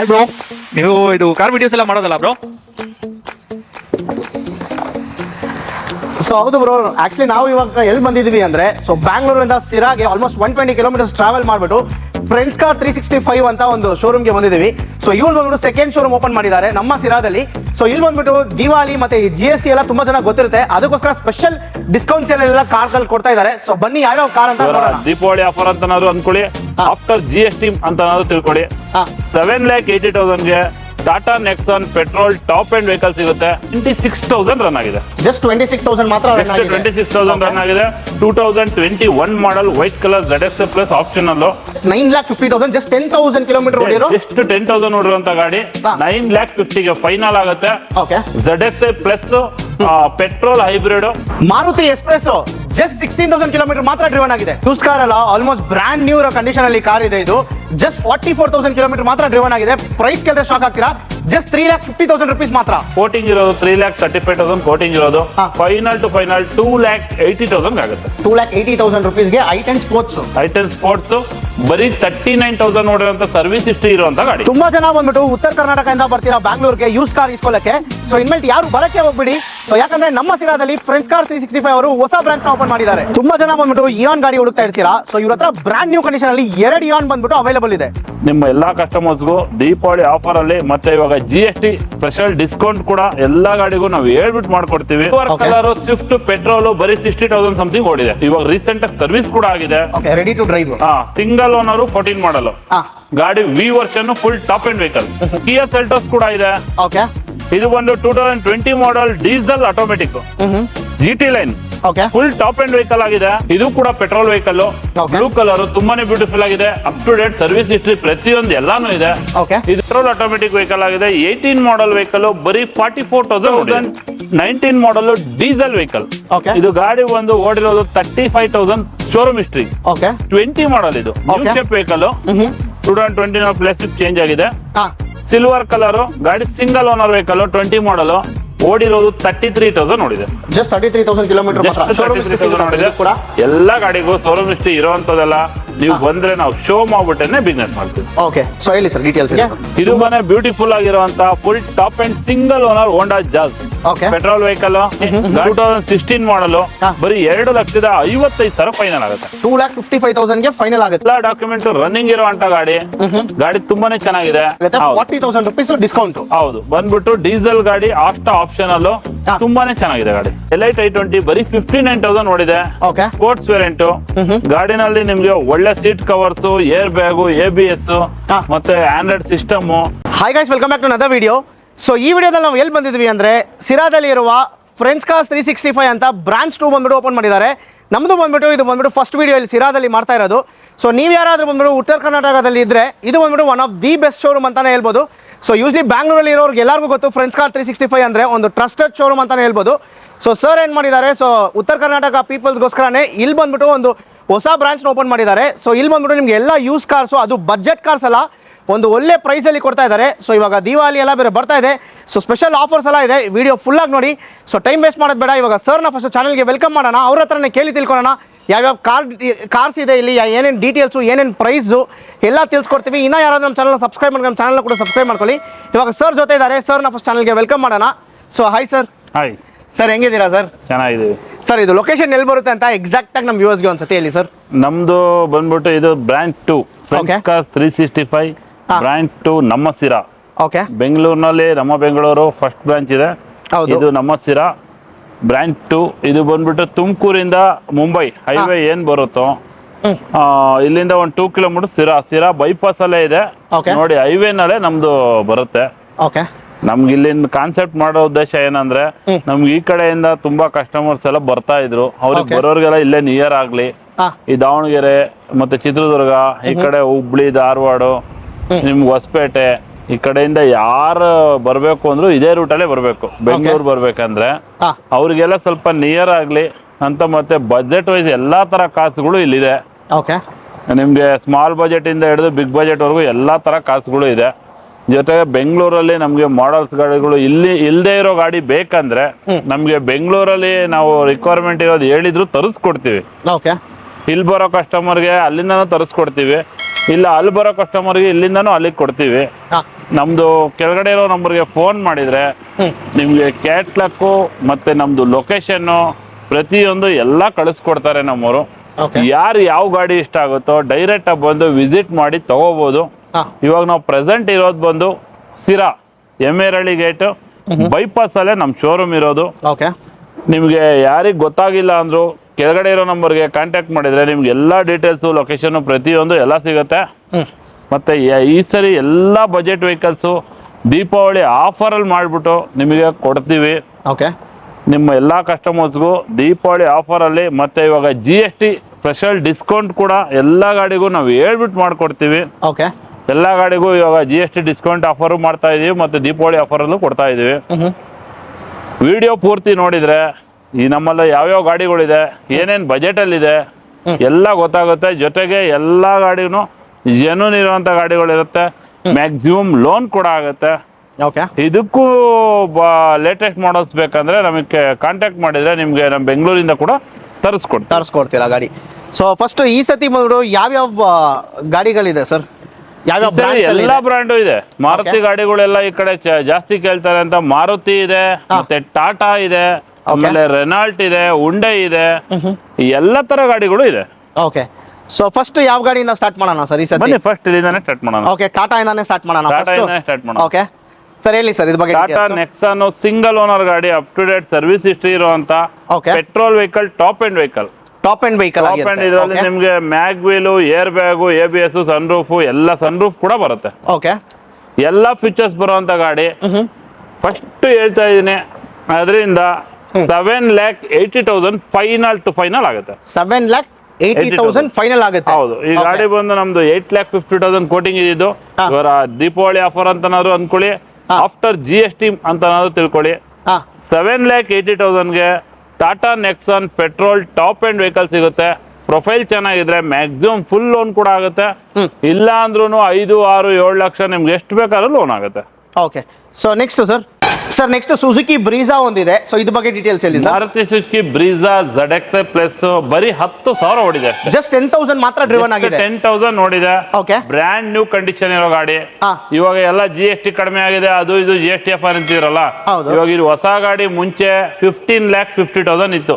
Hi bro ನೀವು ಇದು car videos ಎಲ್ಲ ಮಾಡೋದಲ್ಲ ಬ್ರೋ ಸೊ ಹೌದು ಬ್ರೋ ಆಕ್ಚುಲಿ ನಾವು ಇವಾಗ ಎಲ್ಲಿ ಬಂದಿದ್ವಿ ಅಂದ್ರೆ ಸೊ ಬ್ಯಾಂಗ್ಳೂರಿಂದ ಸಿರಾಗೆ almost one twenty kilometres travel ಮಾಡ್ಬಿಟ್ಟು friends car three sixty five ಅಂತ ಒಂದು ಶೋರೂಮ್ಗೆ ಬಂದಿದ್ದೀವಿ. ಸೊ ಇವ್ರು ಬಂದ್ಬಿಟ್ಟು ಸೆಕೆಂಡ್ ಶೋರೂಮ್ ಓಪನ್ ಮಾಡಿದ್ದಾರೆ. ನಮ್ಮ ಸಿರಾದಲ್ಲಿ ಸೊ ಇಲ್ಲಿ ಬಂದ್ಬಿಟ್ಟು ದಿವಾಲಿ ಮತ್ತೆ ಜಿ ಎಸ್ ಟಿ ಎಲ್ಲ ತುಂಬಾ ಜನ ಗೊತ್ತಿರುತ್ತೆ. ಅದಕ್ಕೋಸ್ಕರ ಸ್ಪೆಷಲ್ ಡಿಸ್ಕೌಂಟ್ ಸೇಲ್ ಎಲ್ಲ ಕಾರ್ಗಳು ಕೊಡ್ತಾ ಇದ್ದಾರೆ. ಸೊ ಬನ್ನಿ ಯಾವ್ಯಾವ ಕಾರ್ ಅಂತ ನೋಡೋಣ. ದೀಪಾವಳಿ ಆಫರ್ ಅಂತ ಅನ್ಕೊಳ್ಳಿ ಆಫ್ಟರ್ ಜಿ ಎಸ್ ಟಿ ಅಂತ ತಿಳ್ಕೊಳ್ಳಿ. ಸೆವೆನ್ ಲ್ಯಾಕ್ ಏಯ್ಟಿ ಗೆ Tata Nexon petrol top end vehicle ಸಿಗುತ್ತೆ. ಟ್ವೆಂಟಿ ಸಿಕ್ಸ್ ತೌಸಂಡ್ ರನ್ ಆಗಿದೆ ಜಸ್ಟ್ ಟ್ವೆಂಟಿ ಸಿಕ್ಸ್ ತೌಸಂಡ್ ಮಾತ್ರ. ಟ್ವೆಂಟಿ ಸಿಕ್ಸ್ ತೌಸಂಡ್ ರನ್ ಆಗಿದೆ. Two thousand twenty one model white colour Z X plus optional nine lakh fifty thousand just ten thousand kilometre ಓಡಿರೋ? ಎಷ್ಟು ten thousand ನೋಡಿರುವಂತ ಗಾಡಿ. Nine lakh ಫಿಫ್ಟಿಗೆ final ಆಗುತ್ತೆ. Okay S X plus petrol hybrid Maruti express just sixteen thousand kilometre ಮಾತ್ರ driven ಆಗಿದೆ. Use car ಅಲ್ಲ almost brand new condition ಅಲ್ಲಿ car ಇದೆ. ಇದು just forty four thousand kilometre ಮಾತ್ರ ಡ್ರಿವನ್ ಆಗಿದೆ. ಪ್ರೈಸ್ ಕೇಳಿದ್ರೆ ಶಾಕ್ ಆಗ್ತೀರಾ? Just three lakh fifty thousand rupees ಮಾತ್ರ. ಕೋಟಿಂಗ್ ಇರೋದು three lakh thirty five thousand quoting ಇರೋದು. ಹಾ. Final to final two lakh eighty thousand ಆಗುತ್ತೆ. Two lakh eighty thousand ರುಪೀಸ್ಗೆ i ten sports i ten sports ಬರೀ thirty nine thousand ನೋಡಿರುವಂತ service history ಇರುವಂತ ಗಾಡಿ. ತುಂಬಾ ಜನ ಬಂದ್ಬಿಟ್ಟು ಉತ್ತರ ಕರ್ನಾಟಕದಿಂದ ಬರ್ತೀರಾ ಬ್ಯಾಂಗ್ಳೂರ್ಗೆ ಯೂಸ್ ಕಾರ್ ಇಸ್ಕೊಳ್ಳಕ್ಕೆ ಸೊ ಇನ್ಮೇಲೆ ಯಾರು ಬರಕ್ಕೆ ಹೋಗ್ಬಿಡಿ. ಸೊ ಯಾಕಂದ್ರೆ ನಮ್ಮ ಸಿರಾದಲ್ಲಿ friends car three sixty five ಅವರು ಹೊಸ ಬ್ರಾಂಚ್ ಓಪನ್ ಮಾಡಿದ್ದಾರೆ. ತುಂಬಾ ಜನ ಬಂದ್ಬಿಟ್ಟು ಇಯಾನ್ ಗಾಡಿ ಹುಡುಕ್ತಾ ಇರ್ತೀರಾ? ಸೊ ಇವ್ರ ಹತ್ರ ಬ್ರಾಂಡ್ ನ್ಯೂ ಕಂಡೀಷನ್ ಅಲ್ಲಿ ಎರಡು ಇಯಾನ್ ಬಂದ್ಬಿಟ್ಟು ಅವೈಲೇಬಲ್ ಇದೆ. ನಿಮ್ಮ ಎಲ್ಲಾ ಕಸ್ಟಮರ್ಸ್ಗೂ ದೀಪಾವಳಿ ಆಫರ್ ಅಲ್ಲಿ ಮತ್ತೆ ಇವಾಗ G S T special discount ಕೂಡ ಎಲ್ಲಾ ಗಾಡಿಗೂ ನಾವು ಹೇಳ್ಬಿಟ್ಟು ಮಾಡ್ಕೊಡ್ತೀವಿ. ಕಲರ್ ಸ್ವಿಫ್ಟ್ ಪೆಟ್ರೋಲ್ ಬರೀ ಸಿಕ್ಸ್ಟಿ ತೌಸಂಡ್ ಸಮಥಿಂಗ್ ಓಡಿದೆ. ಇವಾಗ ರೀಸೆಂಟ್ ಸರ್ವಿಸ್ ಕೂಡ ಆಗಿದೆ. Ready to drive single owner fourteen model ಗಾಡಿ V version full top end vehicle Kia Seltos ಕೂಡ ಇದೆ. ಇದು ಒಂದು two thousand twenty model diesel automatic G T line okay full top end vehicle ಆಗಿದೆ. ಇದು ಕೂಡ ಪೆಟ್ರೋಲ್ ವೆಹಿಕಲ್ ಬ್ಲೂ ಕಲರ್ ತುಂಬಾನೇ beautiful ಆಗಿದೆ. Up to date service history ಪ್ರತಿಯೊಂದು ಎಲ್ಲಾನು ಇದೆ. ಇದು ಪೆಟ್ರೋಲ್ ಆಟೋಮೆಟಿಕ್ ವೆಹಿಕಲ್ ಆಗಿದೆ. ಏಯ್ಟೀನ್ ಮಾಡಲ್ ವೆಹಿಕಲ್ ಬರೀ forty four thousand nineteen model diesel vehicle. ಇದು ಗಾಡಿ ಒಂದು ಓಡಿರೋದು thirty five thousand showroom history okay twenty model ಇದು vehicle two thousand twenty place change ಆಗಿದೆ. ಸಿಲ್ವರ್ ಕಲರ್ ಗಾಡಿ single owner vehicle twenty model ಓಡಿರೋದು thirty three thousand ನೋಡಿದೆ. Just thirty three thousand kilometre ಮಾತ್ರ. Just Showroom 33,000 ನೋಡಿದೆ. ಕೂಡ. ಎಲ್ಲಾ ಗಾಡಿಗೂ showroom history ಇರುವಂತದೆಲ್ಲ ನೀವು ಬಂದ್ರೆ ನಾವು ಶೋ ಮಾಡ್ಬಿಟ್ಟೇನೆ ಬಿಸ್ನೆಸ್ ಮಾಡ್ತೀವಿ. ಓಕೆ ಸೊ ಹೇಳಿ ಸರ್ ಡೀಟೇಲ್ಸ್ ಇದು ಮನೆ ಬ್ಯೂಟಿಫುಲ್ ಆಗಿರುವಂತಹ full top end single owner Honda Jazz petrol vehicle two thousand sixteen model. ಬರೀ ಎರಡು ಲಕ್ಷದ ಐವತ್ತೈದು ಸಾವಿರ ಫೈನಲ್ ಆಗುತ್ತೆ. ಟೂ ಲ್ಯಾಕ್ ಫಿಫ್ಟಿ ಫೈವ್ ತೌಸಂಡ್ಗೆ ಫೈನಲ್ ಆಗುತ್ತೆ. ಎಲ್ಲ ಡಾಕ್ಯುಮೆಂಟ್ ರನ್ನಿಂಗ್ ಇರುವಂತ ಗಾಡಿ. ಗಾಡಿ ತುಂಬಾನೇ ಚೆನ್ನಾಗಿದೆ. ಫಾರ್ಟಿ ತೌಸಂಡ್ ರುಪೀಸ್ ಡಿಸ್ಕೌಂಟ್ ಹೌದು. ಬಂದ್ಬಿಟ್ಟು ಡೀಸೆಲ್ ಗಾಡಿ ಆಫ್ಟ ಆಪ್ಷನ್ ಅಲ್ಲೂ ತುಂಬಾನೇ ಚೆನ್ನಾಗಿದೆ ಗಾಡಿ. ಎಲ್ ಐ ಟ್ವೆಂಟಿ ಬರೀ ಫಿಫ್ಟಿ ನೈನ್ ತೌಸಂಡ್ ನೋಡಿದೆ ಓಕೆ ಸ್ಪೋರ್ಟ್ಸ್ ವೇರಿಯಂಟ್ ಗಾಡಿನಲ್ಲಿ ನಿಮ್ಗೆ ಒಳ್ಳೆ seat covers air bag A B S. ಮತ್ತೆ Android system hi guys welcome back to video so ಈ ವಿಡಿಯೋದಲ್ಲಿ ನಾವು ಎಲ್ಲಿ ಬಂದಿದ್ವಿ ಅಂದರೆ ಸಿರಾದಲ್ಲಿ ಇರುವ friends cars three sixty five ಅಂತ ಬ್ರಾಂಚ್ ಟೂ ಬಂದ್ಬಿಟ್ಟು ಓಪನ್ ಮಾಡಿದ್ದಾರೆ. ನಮ್ಮದು ಬಂದ್ಬಿಟ್ಟು ಇದು ಬಂದ್ಬಿಟ್ಟು ಫಸ್ಟ್ ವಿಡಿಯೋ ಇಲ್ಲಿ ಸಿರಾದಲ್ಲಿ ಮಾಡ್ತಾ ಇರೋದು. ಸೊ ನೀವು ಯಾರಾದರೂ ಬಂದ್ಬಿಟ್ಟು ಉತ್ತರ ಕರ್ನಾಟಕದಲ್ಲಿ ಇದ್ದರೆ ಇದು ಬಂದ್ಬಿಟ್ಟು one of the best showroom ಅಂತಲೇ ಹೇಳ್ಬೋದು. ಸೊ ಯೂಸ್ಲಿ ಬ್ಯಾಂಗ್ಳೂರಲ್ಲಿ ಇರೋರಿಗೆ ಎಲ್ಲರಿಗೂ ಗೊತ್ತು friends car three sixty five ಅಂದರೆ ಒಂದು ಟ್ರಸ್ಟೆಡ್ ಶೋರೂಮ್ ಅಂತಲೇ ಹೇಳ್ಬೋದು. ಸೊ ಸರ್ ಏನು ಮಾಡಿದ್ದಾರೆ? ಸೊ ಉತ್ತರ ಕರ್ನಾಟಕ ಪೀಪಲ್ಸ್ಗೋಸ್ಕರನೇ ಇಲ್ಲಿ ಬಂದ್ಬಿಟ್ಟು ಒಂದು ಹೊಸ ಬ್ರಾಂಚ್ನ ಓಪನ್ ಮಾಡಿದ್ದಾರೆ. ಸೊ ಇಲ್ಲಿ ಬಂದ್ಬಿಟ್ಟು ನಿಮಗೆ ಎಲ್ಲ ಯೂಸ್ ಕಾರ್ಸು ಅದು ಬಜೆಟ್ ಕಾರ್ಸ್ ಅಲ್ಲ. ಒಂದು ಒಳ್ಳೆ ಪ್ರೈಸಲ್ಲಿ ಕೊಡ್ತಾ ಇದ್ದಾರೆ. ಸೊ ಇವಾಗ ದಿವಾಲಿ ಎಲ್ಲ ಬೇರೆ ಬರ್ತಾ ಇದೆ. ಸೊ ಸ್ಪೆಷಲ್ ಆಫರ್ಸ್ ಎಲ್ಲ ಇದೆ. ವಿಡಿಯೋ ಫುಲ್ಲಾಗಿ ನೋಡಿ. ಸೊ ಟೈಮ್ ವೇಸ್ಟ್ ಮಾಡೋದು ಬೇಡ. ಇವಾಗ ಸರ್ನ ಫಸ್ಟ್ ಚಾನಲ್ಗೆ ವೆಲ್ಕಮ್ ಮಾಡೋಣ. ಅವ್ರ ಹತ್ರನೇ ಕೇಳಿ ತಿಳ್ಕೊಳ್ಳೋಣ. ಯಾವ್ಯಾವ ಕಾರ್ ಕಾರ್ಸ್ ಇದೆ ಇಲ್ಲಿ. ಏನೇನು ಡೀಟೇಲ್ಸು ಏನೇನು ಪ್ರೈಸು ಎಲ್ಲ ತಿಳ್ಸ್ಕೊಡ್ತೀವಿ. ಇನ್ನೂ ಯಾರಾದ್ರೂ ನಮ್ಮ ಚಾನಲ್ ಸಬ್ಸ್ಕ್ರೈಬ್ ಮಾಡಿ ನಮ್ಮ ಚಾನಲ್ ಕೂಡ ಸಬ್ಸ್ಕ್ರೈಬ್ ಮಾಡ್ಕೊಳ್ಳಿ. ಇವಾಗ ಸರ್ ಜೊತೆ ಇದ್ದಾರೆ. ಸರ್ನ ಫಸ್ಟ್ ಚಾನಲ್ಗೆ ವೆಲ್ಕಮ್ ಮಾಡೋಣ. So hi sir hi sir ಹೆಂಗಿದ್ದೀರಾ sir ಚೆನ್ನಾಗಿದೆ ಸರ್ ಇದು ಲೊಕೇಶನ್ ಎಲ್ಲಿ ಬರುತ್ತೆ ಅಂತ ಎಕ್ಸಾಕ್ಟ್ ಆಗಿ ನಮ್ಮ ವ್ಯೂವರ್ಸ್ಗೆ ಒಂದ್ಸತಿ ಹೇಳಿ ಸರ್ ನಮ್ದು ಬಂದ್ಬಿಟ್ಟು ಇದು brand to car three sixty five. Branch to ನಮ್ಮ ಸಿರಾ. ಓಕೆ ಬೆಂಗಳೂರಿನಲ್ಲಿ ನಮ್ಮ ಬೆಂಗಳೂರು ಫಸ್ಟ್ ಬ್ರಾಂಚ್ ಇದೆ. ಹೌದು. ಇದು ನಮ್ಮ ಸಿರಾ. ಬ್ರಾಂಚ್ ಟು ಇದು ಬಂದ್ಬಿಟ್ಟು ತುಮಕೂರಿಂದ ಮುಂಬೈ ಹೈವೇ ಏನ್ ಬರುತ್ತೋ ಆ, ಇಲ್ಲಿಂದ ಒಂದು two kilometre Sira. Sira bypass ಅಲ್ಲೇ ಇದೆ. Okay. ನೋಡಿ ಹೈವೇನಲ್ಲೇ ನಮ್ದು ಬರುತ್ತೆ. ಓಕೆ ನಮ್ಗೆ ಇಲ್ಲಿಂದ ಕಾನ್ಸೆಪ್ಟ್ ಮಾಡೋ ಉದ್ದೇಶ ಏನಂದ್ರೆ. ನಮ್ಗೆ ಈ ಕಡೆಯಿಂದ ತುಂಬಾ ಕಸ್ಟಮರ್ಸ್ ಎಲ್ಲ ಬರ್ತಾ ಇದ್ರು. ಅವ್ರಿಗೆ Okay. ಬರೋರ್ಗೆಲ್ಲ ಇಲ್ಲೇ ನಿಯರ್ ಆಗ್ಲಿ. ಹಾಂ. ಈ ದಾವಣಗೆರೆ ಮತ್ತೆ ಚಿತ್ರದುರ್ಗ ಈ ಕಡೆ ಹುಬ್ಳಿ ಧಾರವಾಡ ನಿಮ್ಗೆ ಹೊಸಪೇಟೆ ಈ ಕಡೆಯಿಂದ ಯಾರು ಬರಬೇಕು ಅಂದ್ರು ಇದೇ ರೂಟಲ್ಲೇ ಬರಬೇಕು. ಬೆಂಗಳೂರು ಬರ್ಬೇಕಂದ್ರೆ ಅವರಿಗೆಲ್ಲ ಸ್ವಲ್ಪ ನಿಯರ್ ಆಗಲಿ ಅಂತ ಮತ್ತೆ ಬಜೆಟ್ ವೈಸ್ ಎಲ್ಲಾ ತರ ಕಾಸುಗಳು ಇಲ್ಲಿದೆ. ಓಕೆ ನಿಮಗೆ ಸ್ಮಾಲ್ ಬಜೆಟ್ ಇಂದ ಹಿಡಿದು ಬಿಗ್ ಬಜೆಟ್ ವರೆಗೂ ಎಲ್ಲಾ ತರ ಕಾಸುಗಳು ಇದೆ. ಜೊತೆಗೆ ಬೆಂಗಳೂರಲ್ಲಿ ನಮಗೆ ಮಾಡಲ್ಸ್ ಗಾಡಿಗಳು ಇಲ್ಲಿ ಇಲ್ಲದೆ ಇರೋ ಗಾಡಿ ಬೇಕಂದ್ರೆ ನಮಗೆ ಬೆಂಗಳೂರಲ್ಲಿ ನಾವು ರಿಕ್ವೈರ್ಮೆಂಟ್ ಇರೋದು ಹೇಳಿದ್ರು ತರಿಸ್ಕೊಡ್ತೀವಿ. ಓಕೆ ಇಲ್ಲಿ ಬರೋ ಕಸ್ಟಮರ್ಗೆ ಅಲ್ಲಿಂದನೂ ತರಿಸ್ಕೊಡ್ತೀವಿ. ಇಲ್ಲ ಅಲ್ಲಿ ಬರೋ ಕಸ್ಟಮರ್ಗೆ ಇಲ್ಲಿಂದನೂ ಅಲ್ಲಿಗೆ ಕೊಡ್ತೀವಿ. ನಮ್ದು ಕೆಳಗಡೆ ಇರೋ ನಂಬರ್ಗೆ ಫೋನ್ ಮಾಡಿದ್ರೆ. ನಿಮ್ಗೆ ಕ್ಯಾಟ್ಲಕ್ಕು ಮತ್ತೆ ನಮ್ದು ಲೊಕೇಶನ್ನು ಪ್ರತಿಯೊಂದು ಎಲ್ಲ ಕಳಿಸ್ಕೊಡ್ತಾರೆ ನಮ್ಮವರು. ಯಾರು ಯಾವ ಗಾಡಿ ಇಷ್ಟ ಆಗುತ್ತೋ ಡೈರೆಕ್ಟ್ ಆಗಿ ಬಂದು ವಿಸಿಟ್ ಮಾಡಿ ತಗೋಬಹುದು ಇವಾಗ ನಾವು ಪ್ರೆಸೆಂಟ್ ಇರೋದು ಬಂದು ಸಿರಾ ಎಮ್ಮೆರಳ್ಳಿ ಗೇಟ್ ಬೈಪಾಸ್ ಅಲ್ಲೇ ನಮ್ಮ ಶೋರೂಮ್ ಇರೋದು. ಓಕೆ ನಿಮಗೆ ಯಾರಿಗೆ ಗೊತ್ತಾಗಿಲ್ಲ ಅಂದ್ರು ಕೆಳಗಡೆ ಇರೋ ನಂಬರ್ಗೆ ಕಾಂಟ್ಯಾಕ್ಟ್ ಮಾಡಿದರೆ ನಿಮ್ಗೆ ಎಲ್ಲ ಡೀಟೇಲ್ಸು ಲೊಕೇಶನ್ ಪ್ರತಿಯೊಂದು ಎಲ್ಲ ಸಿಗುತ್ತೆ. ಮತ್ತು ಈ ಸರಿ ಎಲ್ಲ ಬಜೆಟ್ ವೆಹಿಕಲ್ಸು ದೀಪಾವಳಿ ಆಫರಲ್ಲಿ ಮಾಡಿಬಿಟ್ಟು ನಿಮಗೆ ಕೊಡ್ತೀವಿ. ಓಕೆ. ನಿಮ್ಮ ಎಲ್ಲ ಕಸ್ಟಮರ್ಸ್ಗೂ ದೀಪಾವಳಿ ಆಫರಲ್ಲಿ ಮತ್ತು ಇವಾಗ G S T special discount ಕೂಡ ಎಲ್ಲ ಗಾಡಿಗೂ ನಾವು ಹೇಳ್ಬಿಟ್ಟು ಮಾಡಿಕೊಡ್ತೀವಿ. ಓಕೆ. ಎಲ್ಲ ಗಾಡಿಗೂ ಇವಾಗ G S T discount offer ಮಾಡ್ತಾ ಇದೀವಿ ಮತ್ತು ದೀಪಾವಳಿ ಆಫರಲ್ಲೂ ಕೊಡ್ತಾ ಇದೀವಿ. ವಿಡಿಯೋ ಪೂರ್ತಿ ನೋಡಿದ್ರೆ ಈ ನಮ್ಮಲ್ಲಿ ಯಾವ್ಯಾವ ಗಾಡಿಗಳಿದೆ ಏನೇನು ಬಜೆಟಲ್ಲಿದೆ ಎಲ್ಲ ಗೊತ್ತಾಗುತ್ತೆ. ಜೊತೆಗೆ ಎಲ್ಲ ಗಾಡಿನೂ ಜನೂನ್ ಇರುವಂಥ ಗಾಡಿಗಳಿರುತ್ತೆ. ಮ್ಯಾಕ್ಸಿಮಮ್ ಲೋನ್ ಕೂಡ ಆಗುತ್ತೆ. ಓಕೆ. ಇದಕ್ಕೂ ಲೇಟೆಸ್ಟ್ ಮಾಡಲ್ಸ್ ಬೇಕಂದ್ರೆ ನಮಗೆ ಕಾಂಟ್ಯಾಕ್ಟ್ ಮಾಡಿದ್ರೆ ನಿಮಗೆ ನಮ್ಮ ಬೆಂಗಳೂರಿಂದ ಕೂಡ ತರಿಸ್ಕೊಡ್ ತರಿಸ್ಕೊಡ್ತೀರಾ ಗಾಡಿ? ಸೊ ಫಸ್ಟ್ ಈ ಸತಿ ಬಂದ್ರು ಯಾವ್ಯಾವ ಗಾಡಿಗಳು ಗಾಡಿಗಳಿದೆ ಸರ್ ಯಾವ್ಯಾವ ಯಾವ ಬ್ರ್ಯಾಂಡ್ಸ್ ಎಲ್ಲಾ ಬ್ರ್ಯಾಂಡು ಇದೆ. ಮಾರುತಿ ಗಾಡಿಗಳೆಲ್ಲ ಈ ಕಡೆ ಜಾಸ್ತಿ ಕೇಳ್ತಾರೆ ಅಂತ ಮಾರುತಿ ಇದೆ ಮತ್ತೆ ಟಾಟಾ ಇದೆ ಆಮೇಲೆ ರೆನಾಲ್ಟ್ ಇದೆ ಉಂಡೆ ಇದೆ ಎಲ್ಲ ತರ ಗಾಡಿಗಳು ಇದೆ. ಓಕೆ ಸೊ ಫಸ್ಟ್ ಯಾವ ಗಾಡಿಯಿಂದ ಸ್ಟಾರ್ಟ್ ಮಾಡೋಣ ಸರ್ ಈ ಸತಿ ಬನ್ನಿ ಫಸ್ಟ್ ಇಲ್ಲಿಂದಾನೆ ಸ್ಟಾರ್ಟ್ ಮಾಡೋಣ. ಓಕೆ ಟಾಟಾ ಟಾಟಾಯಿಂದಾನೇ ಸ್ಟಾರ್ಟ್ ಮಾಡೋಣ ಟಾಟಾ ಇಂದಾನೆ ಸ್ಟಾರ್ಟ್ ಮಾಡೋಣ. ಓಕೆ ಸರ್ ಹೇಳಿ ಸರ್ ಇದು ಬಗ್ಗೆ ಟಾಟಾ ನೆಕ್ಸಾನ್ ಸಿಂಗಲ್ ಓನರ್ ಗಾಡಿ up to date service history ಇರುವಂತ okay petrol vehicle top end vehicle top end vehicle top end ಇದರಲ್ಲಿ ನಿಮಗೆ mag wheel air bag A B S sun roof ಎಲ್ಲ ಸನ್ roof ಕೂಡ ಬರುತ್ತೆ. ಓಕೆ ಎಲ್ಲ ಫೀಚರ್ಸ್ ಬರುವಂತ ಗಾಡಿ. ಫಸ್ಟ್ ಹೇಳ್ತಾ ಇದ್ದೀನಿ. ಅದರಿಂದ seven lakh eighty thousand final to final ಆಗುತ್ತೆ. Seven lakh eighty 80,000 thousand final ಆಗುತ್ತೆ. ಹೌದು. ಈ ಗಾಡಿ ಬಂದು ನಮ್ದು eight lakh fifty thousand coating ಇದ್ದು. ಇವರ ದೀಪಾವಳಿ ಆಫರ್ ಅಂತನಾದ್ರು ಅನ್ಕೊಳ್ಳಿ. ಆಫ್ಟರ್ ಜಿ ಎಸ್ ಟಿ ಅಂತನಾದ್ರು ತಿಳ್ಕೊಳ್ಳಿ. Seven lakh eighty ತೌಸಂಡ್ಗೆ Tata Nexon petrol top end vehicle ಸಿಗುತ್ತೆ. ಪ್ರೊಫೈಲ್ ಚೆನ್ನಾಗಿದ್ರೆ ಮ್ಯಾಕ್ಸಿಮಮ್ ಫುಲ್ ಲೋನ್ ಕೂಡ ಆಗುತ್ತೆ. ಇಲ್ಲ ಅಂದ್ರೂ ಐದು ಆರು ಏಳು ಲಕ್ಷ ನಿಮ್ಗೆ ಎಷ್ಟು ಬೇಕಾದ್ರೂ ಲೋನ್ ಆಗುತ್ತೆ. Okay so next sir sir next Suzuki Brezza ಒಂದಿದೆ. ಸೊ ಇದ್ ಬಗ್ಗೆ ಡೀಟೇಲ್ಸ್ ಹೇಳಿ sir Maruti Suzuki Brezza Z X plus ಬರೀ ಹತ್ತು ಸಾವಿರ ಓಡಿದೆ ಜಸ್ಟ್ ಟೆನ್ ತೌಸಂಡ್ ಮಾತ್ರ ಡ್ರಿವನ್ ಆಗಿದೆ. ಟೆನ್ ತೌಸಂಡ್ ನೋಡಿದೆ ಓಕೆ ಬ್ರ್ಯಾಂಡ್ ನ್ಯೂ ಕಂಡೀಷನ್ ಇರೋ ಗಾಡಿ. ಹಾ. ಇವಾಗ ಎಲ್ಲ ಜಿ ಎಸ್ ಟಿ ಕಡಿಮೆ ಆಗಿದೆ ಅದು ಇದು G S T F R ಹೌದು. ಇವಾಗ ಇದು ಹೊಸ ಗಾಡಿ ಮುಂಚೆ ಫಿಫ್ಟೀನ್ ಲ್ಯಾಕ್ ಫಿಫ್ಟಿ ತೌಸಂಡ್ ಇತ್ತು.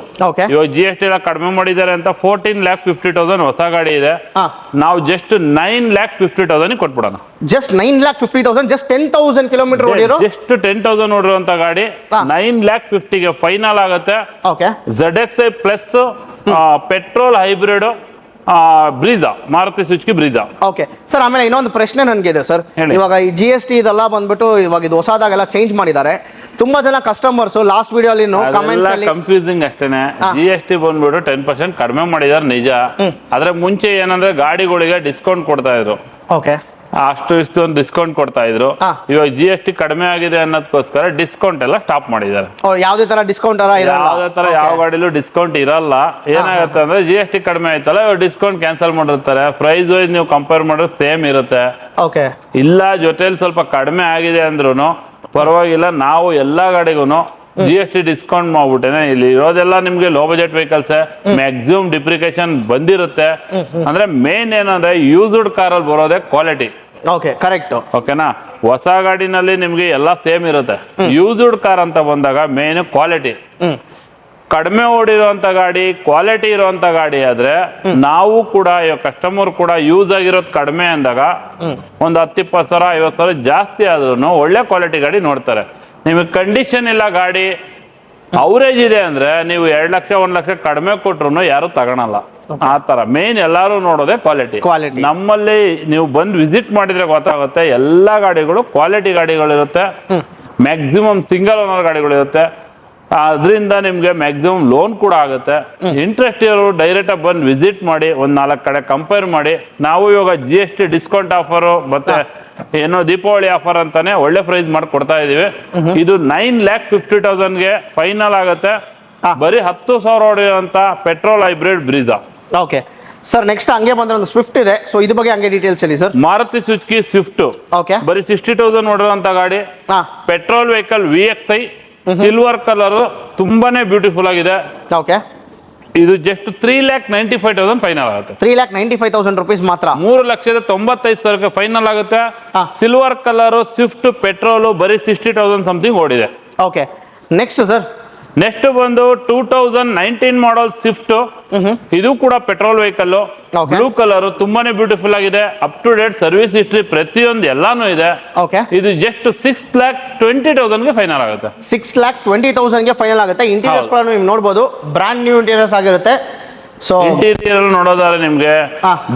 ಇವಾಗ ಜಿ ಎಸ್ ಟಿ ಎಲ್ಲ ಕಡಿಮೆ ಮಾಡಿದ್ದಾರೆ ಅಂತ ಫೋರ್ಟೀನ್ ಲ್ಯಾಕ್ ಫಿಫ್ಟಿ ತೌಸಂಡ್ ಹೊಸ ಗಾಡಿ ಇದೆ. ಹಾ. ನಾವು just nine lakh fifty thousand ಕೊಟ್ಬಿಡೋಣ. Just nine lakh fifty thousand just ten thousand kilometre ಓಡಿರೋ? Just ten thousand ನೋಡಿರುವಂತ ಗಾಡಿ. ನೈನ್ ಲ್ಯಾಕ್ ಫಿಫ್ಟಿಗೆ ಫೈನಲ್ ಆಗುತ್ತೆ. Okay Z X I plus petrol hybrid Brezza Maruti Suzuki Brezza okay sir ಆಮೇಲೆ ಇನ್ನೊಂದು ಪ್ರಶ್ನೆ ನನಗೆ ಇದೆ sir ಹೇಳಿ. ಇವಾಗ ಈ ಜಿ ಎಸ್ ಟಿ ಇದೆಲ್ಲ ಬಂದ್ಬಿಟ್ಟು ಇವಾಗ ಇದು ಹೊಸದಾಗೆಲ್ಲ ಚೇಂಜ್ ಮಾಡಿದ್ದಾರೆ. ತುಂಬಾ ಜನ ಕಸ್ಟಮರ್ಸ್ ಲಾಸ್ಟ್ ವಿಡಿಯೋ ಕಮೆಂಟ್ಸ್ ಅಲ್ಲಿ ಕನ್ಫ್ಯೂಸಿಂಗ್ ಅಷ್ಟೇನೆ. ಜಿ ಎಸ್ ಟಿ ಬಂದ್ಬಿಟ್ಟು ಟೆನ್ ಪರ್ಸೆಂಟ್ ಕಡಿಮೆ ಮಾಡಿದಾರೆ ನಿಜ. ಆದ್ರೆ ಮುಂಚೆ ಏನಂದ್ರೆ ಗಾಡಿಗಳಿಗೆ ಡಿಸ್ಕೌಂಟ್ ಕೊಡ್ತಾ ಇದ್ರು. ಓಕೆ ಅಷ್ಟು ಇಷ್ಟು ಒಂದು ಡಿಸ್ಕೌಂಟ್ ಕೊಡ್ತಾ ಇದ್ರು. ಇವಾಗ ಜಿ ಎಸ್ ಟಿ ಕಡಿಮೆ ಆಗಿದೆ ಅನ್ನೋದಕ್ಕೋಸ್ಕರ ಡಿಸ್ಕೌಂಟ್ ಎಲ್ಲ ಸ್ಟಾಪ್ ಮಾಡಿದ್ದಾರೆ. ಯಾವುದೇ ತರ ಡಿಸ್ಕೌಂಟ್ ಯಾವ್ದೇ ತರ ಯಾವ ಗಾಡಿಲೂ ಡಿಸ್ಕೌಂಟ್ ಇರಲ್ಲ. ಏನಾಗುತ್ತೆ ಅಂದ್ರೆ ಜಿ ಎಸ್ ಟಿ ಕಡಿಮೆ ಆಯ್ತಲ್ಲ ಇವಾಗ ಡಿಸ್ಕೌಂಟ್ ಕ್ಯಾನ್ಸಲ್ ಮಾಡಿರ್ತಾರೆ. ಪ್ರೈಸ್ ವೈಸ್ ನೀವು ಕಂಪೇರ್ ಮಾಡಿದ್ರೆ ಸೇಮ್ ಇರುತ್ತೆ. ಓಕೆ ಇಲ್ಲ ಜೊತೆಲಿ ಸ್ವಲ್ಪ ಕಡಿಮೆ ಆಗಿದೆ ಅಂದ್ರೂ ಪರವಾಗಿಲ್ಲ ನಾವು ಎಲ್ಲಾ ಗಾಡಿಗೂ ಜಿ ಎಸ್ ಟಿ ಡಿಸ್ಕೌಂಟ್ ಮಾಡ್ಬಿಟ್ಟೇನೆ. ಇಲ್ಲಿ ಇರೋದೆಲ್ಲ ನಿಮ್ಗೆ low budget vehicles maximum depreciation ಬಂದಿರುತ್ತೆ. ಅಂದ್ರೆ ಮೇನ್ ಏನಂದ್ರೆ ಯೂಸ್ಡ್ ಕಾರಲ್ಲಿ ಬರೋದೇ ಕ್ವಾಲಿಟಿ ಓಕೆ ಕರೆಕ್ಟ್ ಓಕೆನಾ ಹೊಸ ಗಾಡಿನಲ್ಲಿ ನಿಮ್ಗೆ ಎಲ್ಲ ಸೇಮ್ ಇರುತ್ತೆ. ಯೂಸ್ಡ್ ಕಾರ್ ಅಂತ ಬಂದಾಗ ಮೇನ್ ಕ್ವಾಲಿಟಿ ಕಡಿಮೆ ಓಡಿರುವಂತ ಗಾಡಿ ಕ್ವಾಲಿಟಿ ಇರುವಂತ ಗಾಡಿ ಆದ್ರೆ ನಾವು ಕೂಡ ಕಸ್ಟಮರ್ ಕೂಡ ಯೂಸ್ ಆಗಿರೋದು ಕಡಿಮೆ ಅಂದಾಗ ಒಂದು ಹತ್ತು ಇಪ್ಪತ್ತು ಸಾವಿರ ಐವತ್ತು ಸಾವಿರ ಜಾಸ್ತಿ ಆದ್ರೂ ಒಳ್ಳೆ ಕ್ವಾಲಿಟಿ ಗಾಡಿ ನೋಡ್ತಾರೆ. ನಿಮಗೆ ಕಂಡೀಷನ್ ಇಲ್ಲ ಗಾಡಿ ಅವರೇಜ್ ಇದೆ ಅಂದ್ರೆ ನೀವು ಎರಡು ಲಕ್ಷ ಒಂದ್ ಲಕ್ಷ ಕಡಿಮೆ ಕೊಟ್ರು ಯಾರು ತಗೊಳಲ್ಲ. ಆ ತರ. ಮೇನ್ ಎಲ್ಲಾರು ನೋಡೋದೇ ಕ್ವಾಲಿಟಿ ಕ್ವಾಲಿಟಿ ನಮ್ಮಲ್ಲಿ ನೀವು ಬಂದು ವಿಸಿಟ್ ಮಾಡಿದ್ರೆ ಗೊತ್ತಾಗುತ್ತೆ ಎಲ್ಲಾ ಗಾಡಿಗಳು ಕ್ವಾಲಿಟಿ ಗಾಡಿಗಳಿರುತ್ತೆ. ಮ್ಯಾಕ್ಸಿಮಮ್ ಸಿಂಗಲ್ ಓನರ್ ಗಾಡಿಗಳಿರುತ್ತೆ. ಅದರಿಂದ ನಿಮ್ಗೆ ಮ್ಯಾಕ್ಸಿಮಮ್ ಲೋನ್ ಕೂಡ ಆಗುತ್ತೆ. ಇಂಟ್ರೆಸ್ಟ್ ಇರೋರು ಡೈರೆಕ್ಟ್ ಆಗಿ ಬಂದು ವಿಸಿಟ್ ಮಾಡಿ ಒಂದ್ ನಾಲ್ಕು ಕಡೆ ಕಂಪೇರ್ ಮಾಡಿ. ನಾವು ಇವಾಗ G S T discount offer ಮತ್ತೆ ಏನೋ ದೀಪಾವಳಿ ಆಫರ್ ಅಂತಾನೆ ಒಳ್ಳೆ ಪ್ರೈಸ್ ಮಾಡಿ ಕೊಡ್ತಾ ಇದೀವಿ ಇದು ನೈನ್ ಲ್ಯಾಕ್ ಫಿಫ್ಟಿ ತೌಸಂಡ್ಗೆ ಫೈನಲ್ ಆಗುತ್ತೆ. ಬರೀ ಹತ್ತು ಸಾವಿರ ಹೊಡೆಯುವಂತ petrol hybrid Brezza okay sir next ಹಂಗೆ ಬಂದ್ರೆ ಒಂದು ಸ್ವಿಫ್ಟ್ ಇದೆ. ಸೊ ಇದು ಬಗ್ಗೆ ಹಂಗೆ ಡೀಟೇಲ್ಸ್ ಹೇಳಿ sir Maruti Suzuki Swift okay ಬರೀ ಸಿಕ್ಸ್ಟಿ ತೌಸಂಡ್ ನೋಡಿರುವಂತ ಗಾಡಿ. ಹಾ. Petrol vehicle V X I silver colour ತುಂಬಾನೇ ಬ್ಯೂಟಿಫುಲ್ ಆಗಿದೆ. ಓಕೆ ಇದು just three lakh ninety five thousand final ಆಗುತ್ತೆ. Three lakh ninety five thousand rupees ಮಾತ್ರ. ಮೂರು ಲಕ್ಷದ ತೊಂಬತ್ತೈದು ಸಾವಿರಕ್ಕೆ ಫೈನಲ್ ಆಗುತ್ತೆ. ಸಿಲ್ವರ್ ಕಲರ್ ಸ್ವಿಫ್ಟ್ ಪೆಟ್ರೋಲು ಬರೀ ಸಿಕ್ಸ್ಟಿ ತೌಸಂಡ್ ಸಮಥಿಂಗ್ ಓಡಿದೆ. ಓಕೆ ನೆಕ್ಸ್ಟ್ ಸರ್ ನೆಕ್ಸ್ಟ್ ಬಂದು two thousand nineteen model Swift ಇದು ಕೂಡ ಪೆಟ್ರೋಲ್ ವೆಹಿಕಲ್. ಬ್ಲೂ ಕಲರ್ ತುಂಬಾನೇ ಬ್ಯೂಟಿಫುಲ್ ಆಗಿದೆ. Up to date service history ಪ್ರತಿಯೊಂದು ಎಲ್ಲಾನು ಇದೆ. ಓಕೆ ಇದು ಜಸ್ಟ್ ಸಿಕ್ಸ್ ಲ್ಯಾಕ್ ಟ್ವೆಂಟಿ ತೌಸಂಡ್ಗೆ ಫೈನಲ್ ಆಗುತ್ತೆ. ಸಿಕ್ಸ್ ಲ್ಯಾಕ್ ಟ್ವೆಂಟಿ ತೌಸಂಡ್ಗೆ ಫೈನಲ್ ಆಗುತ್ತೆ. ಇಂಟೀರಿಯರ್ಸ್ ಕೂಡ ನೀವು ನೋಡಬಹುದು ಬ್ರಾಂಡ್ ನ್ಯೂ ಇಂಟೀರಿಯರ್ಸ್ ಆಗಿರುತ್ತೆ. ಸೊ ಇಂಟೀರಿಯರ್ ನೋಡೋದಾದ್ರೆ ನಿಮ್ಗೆ.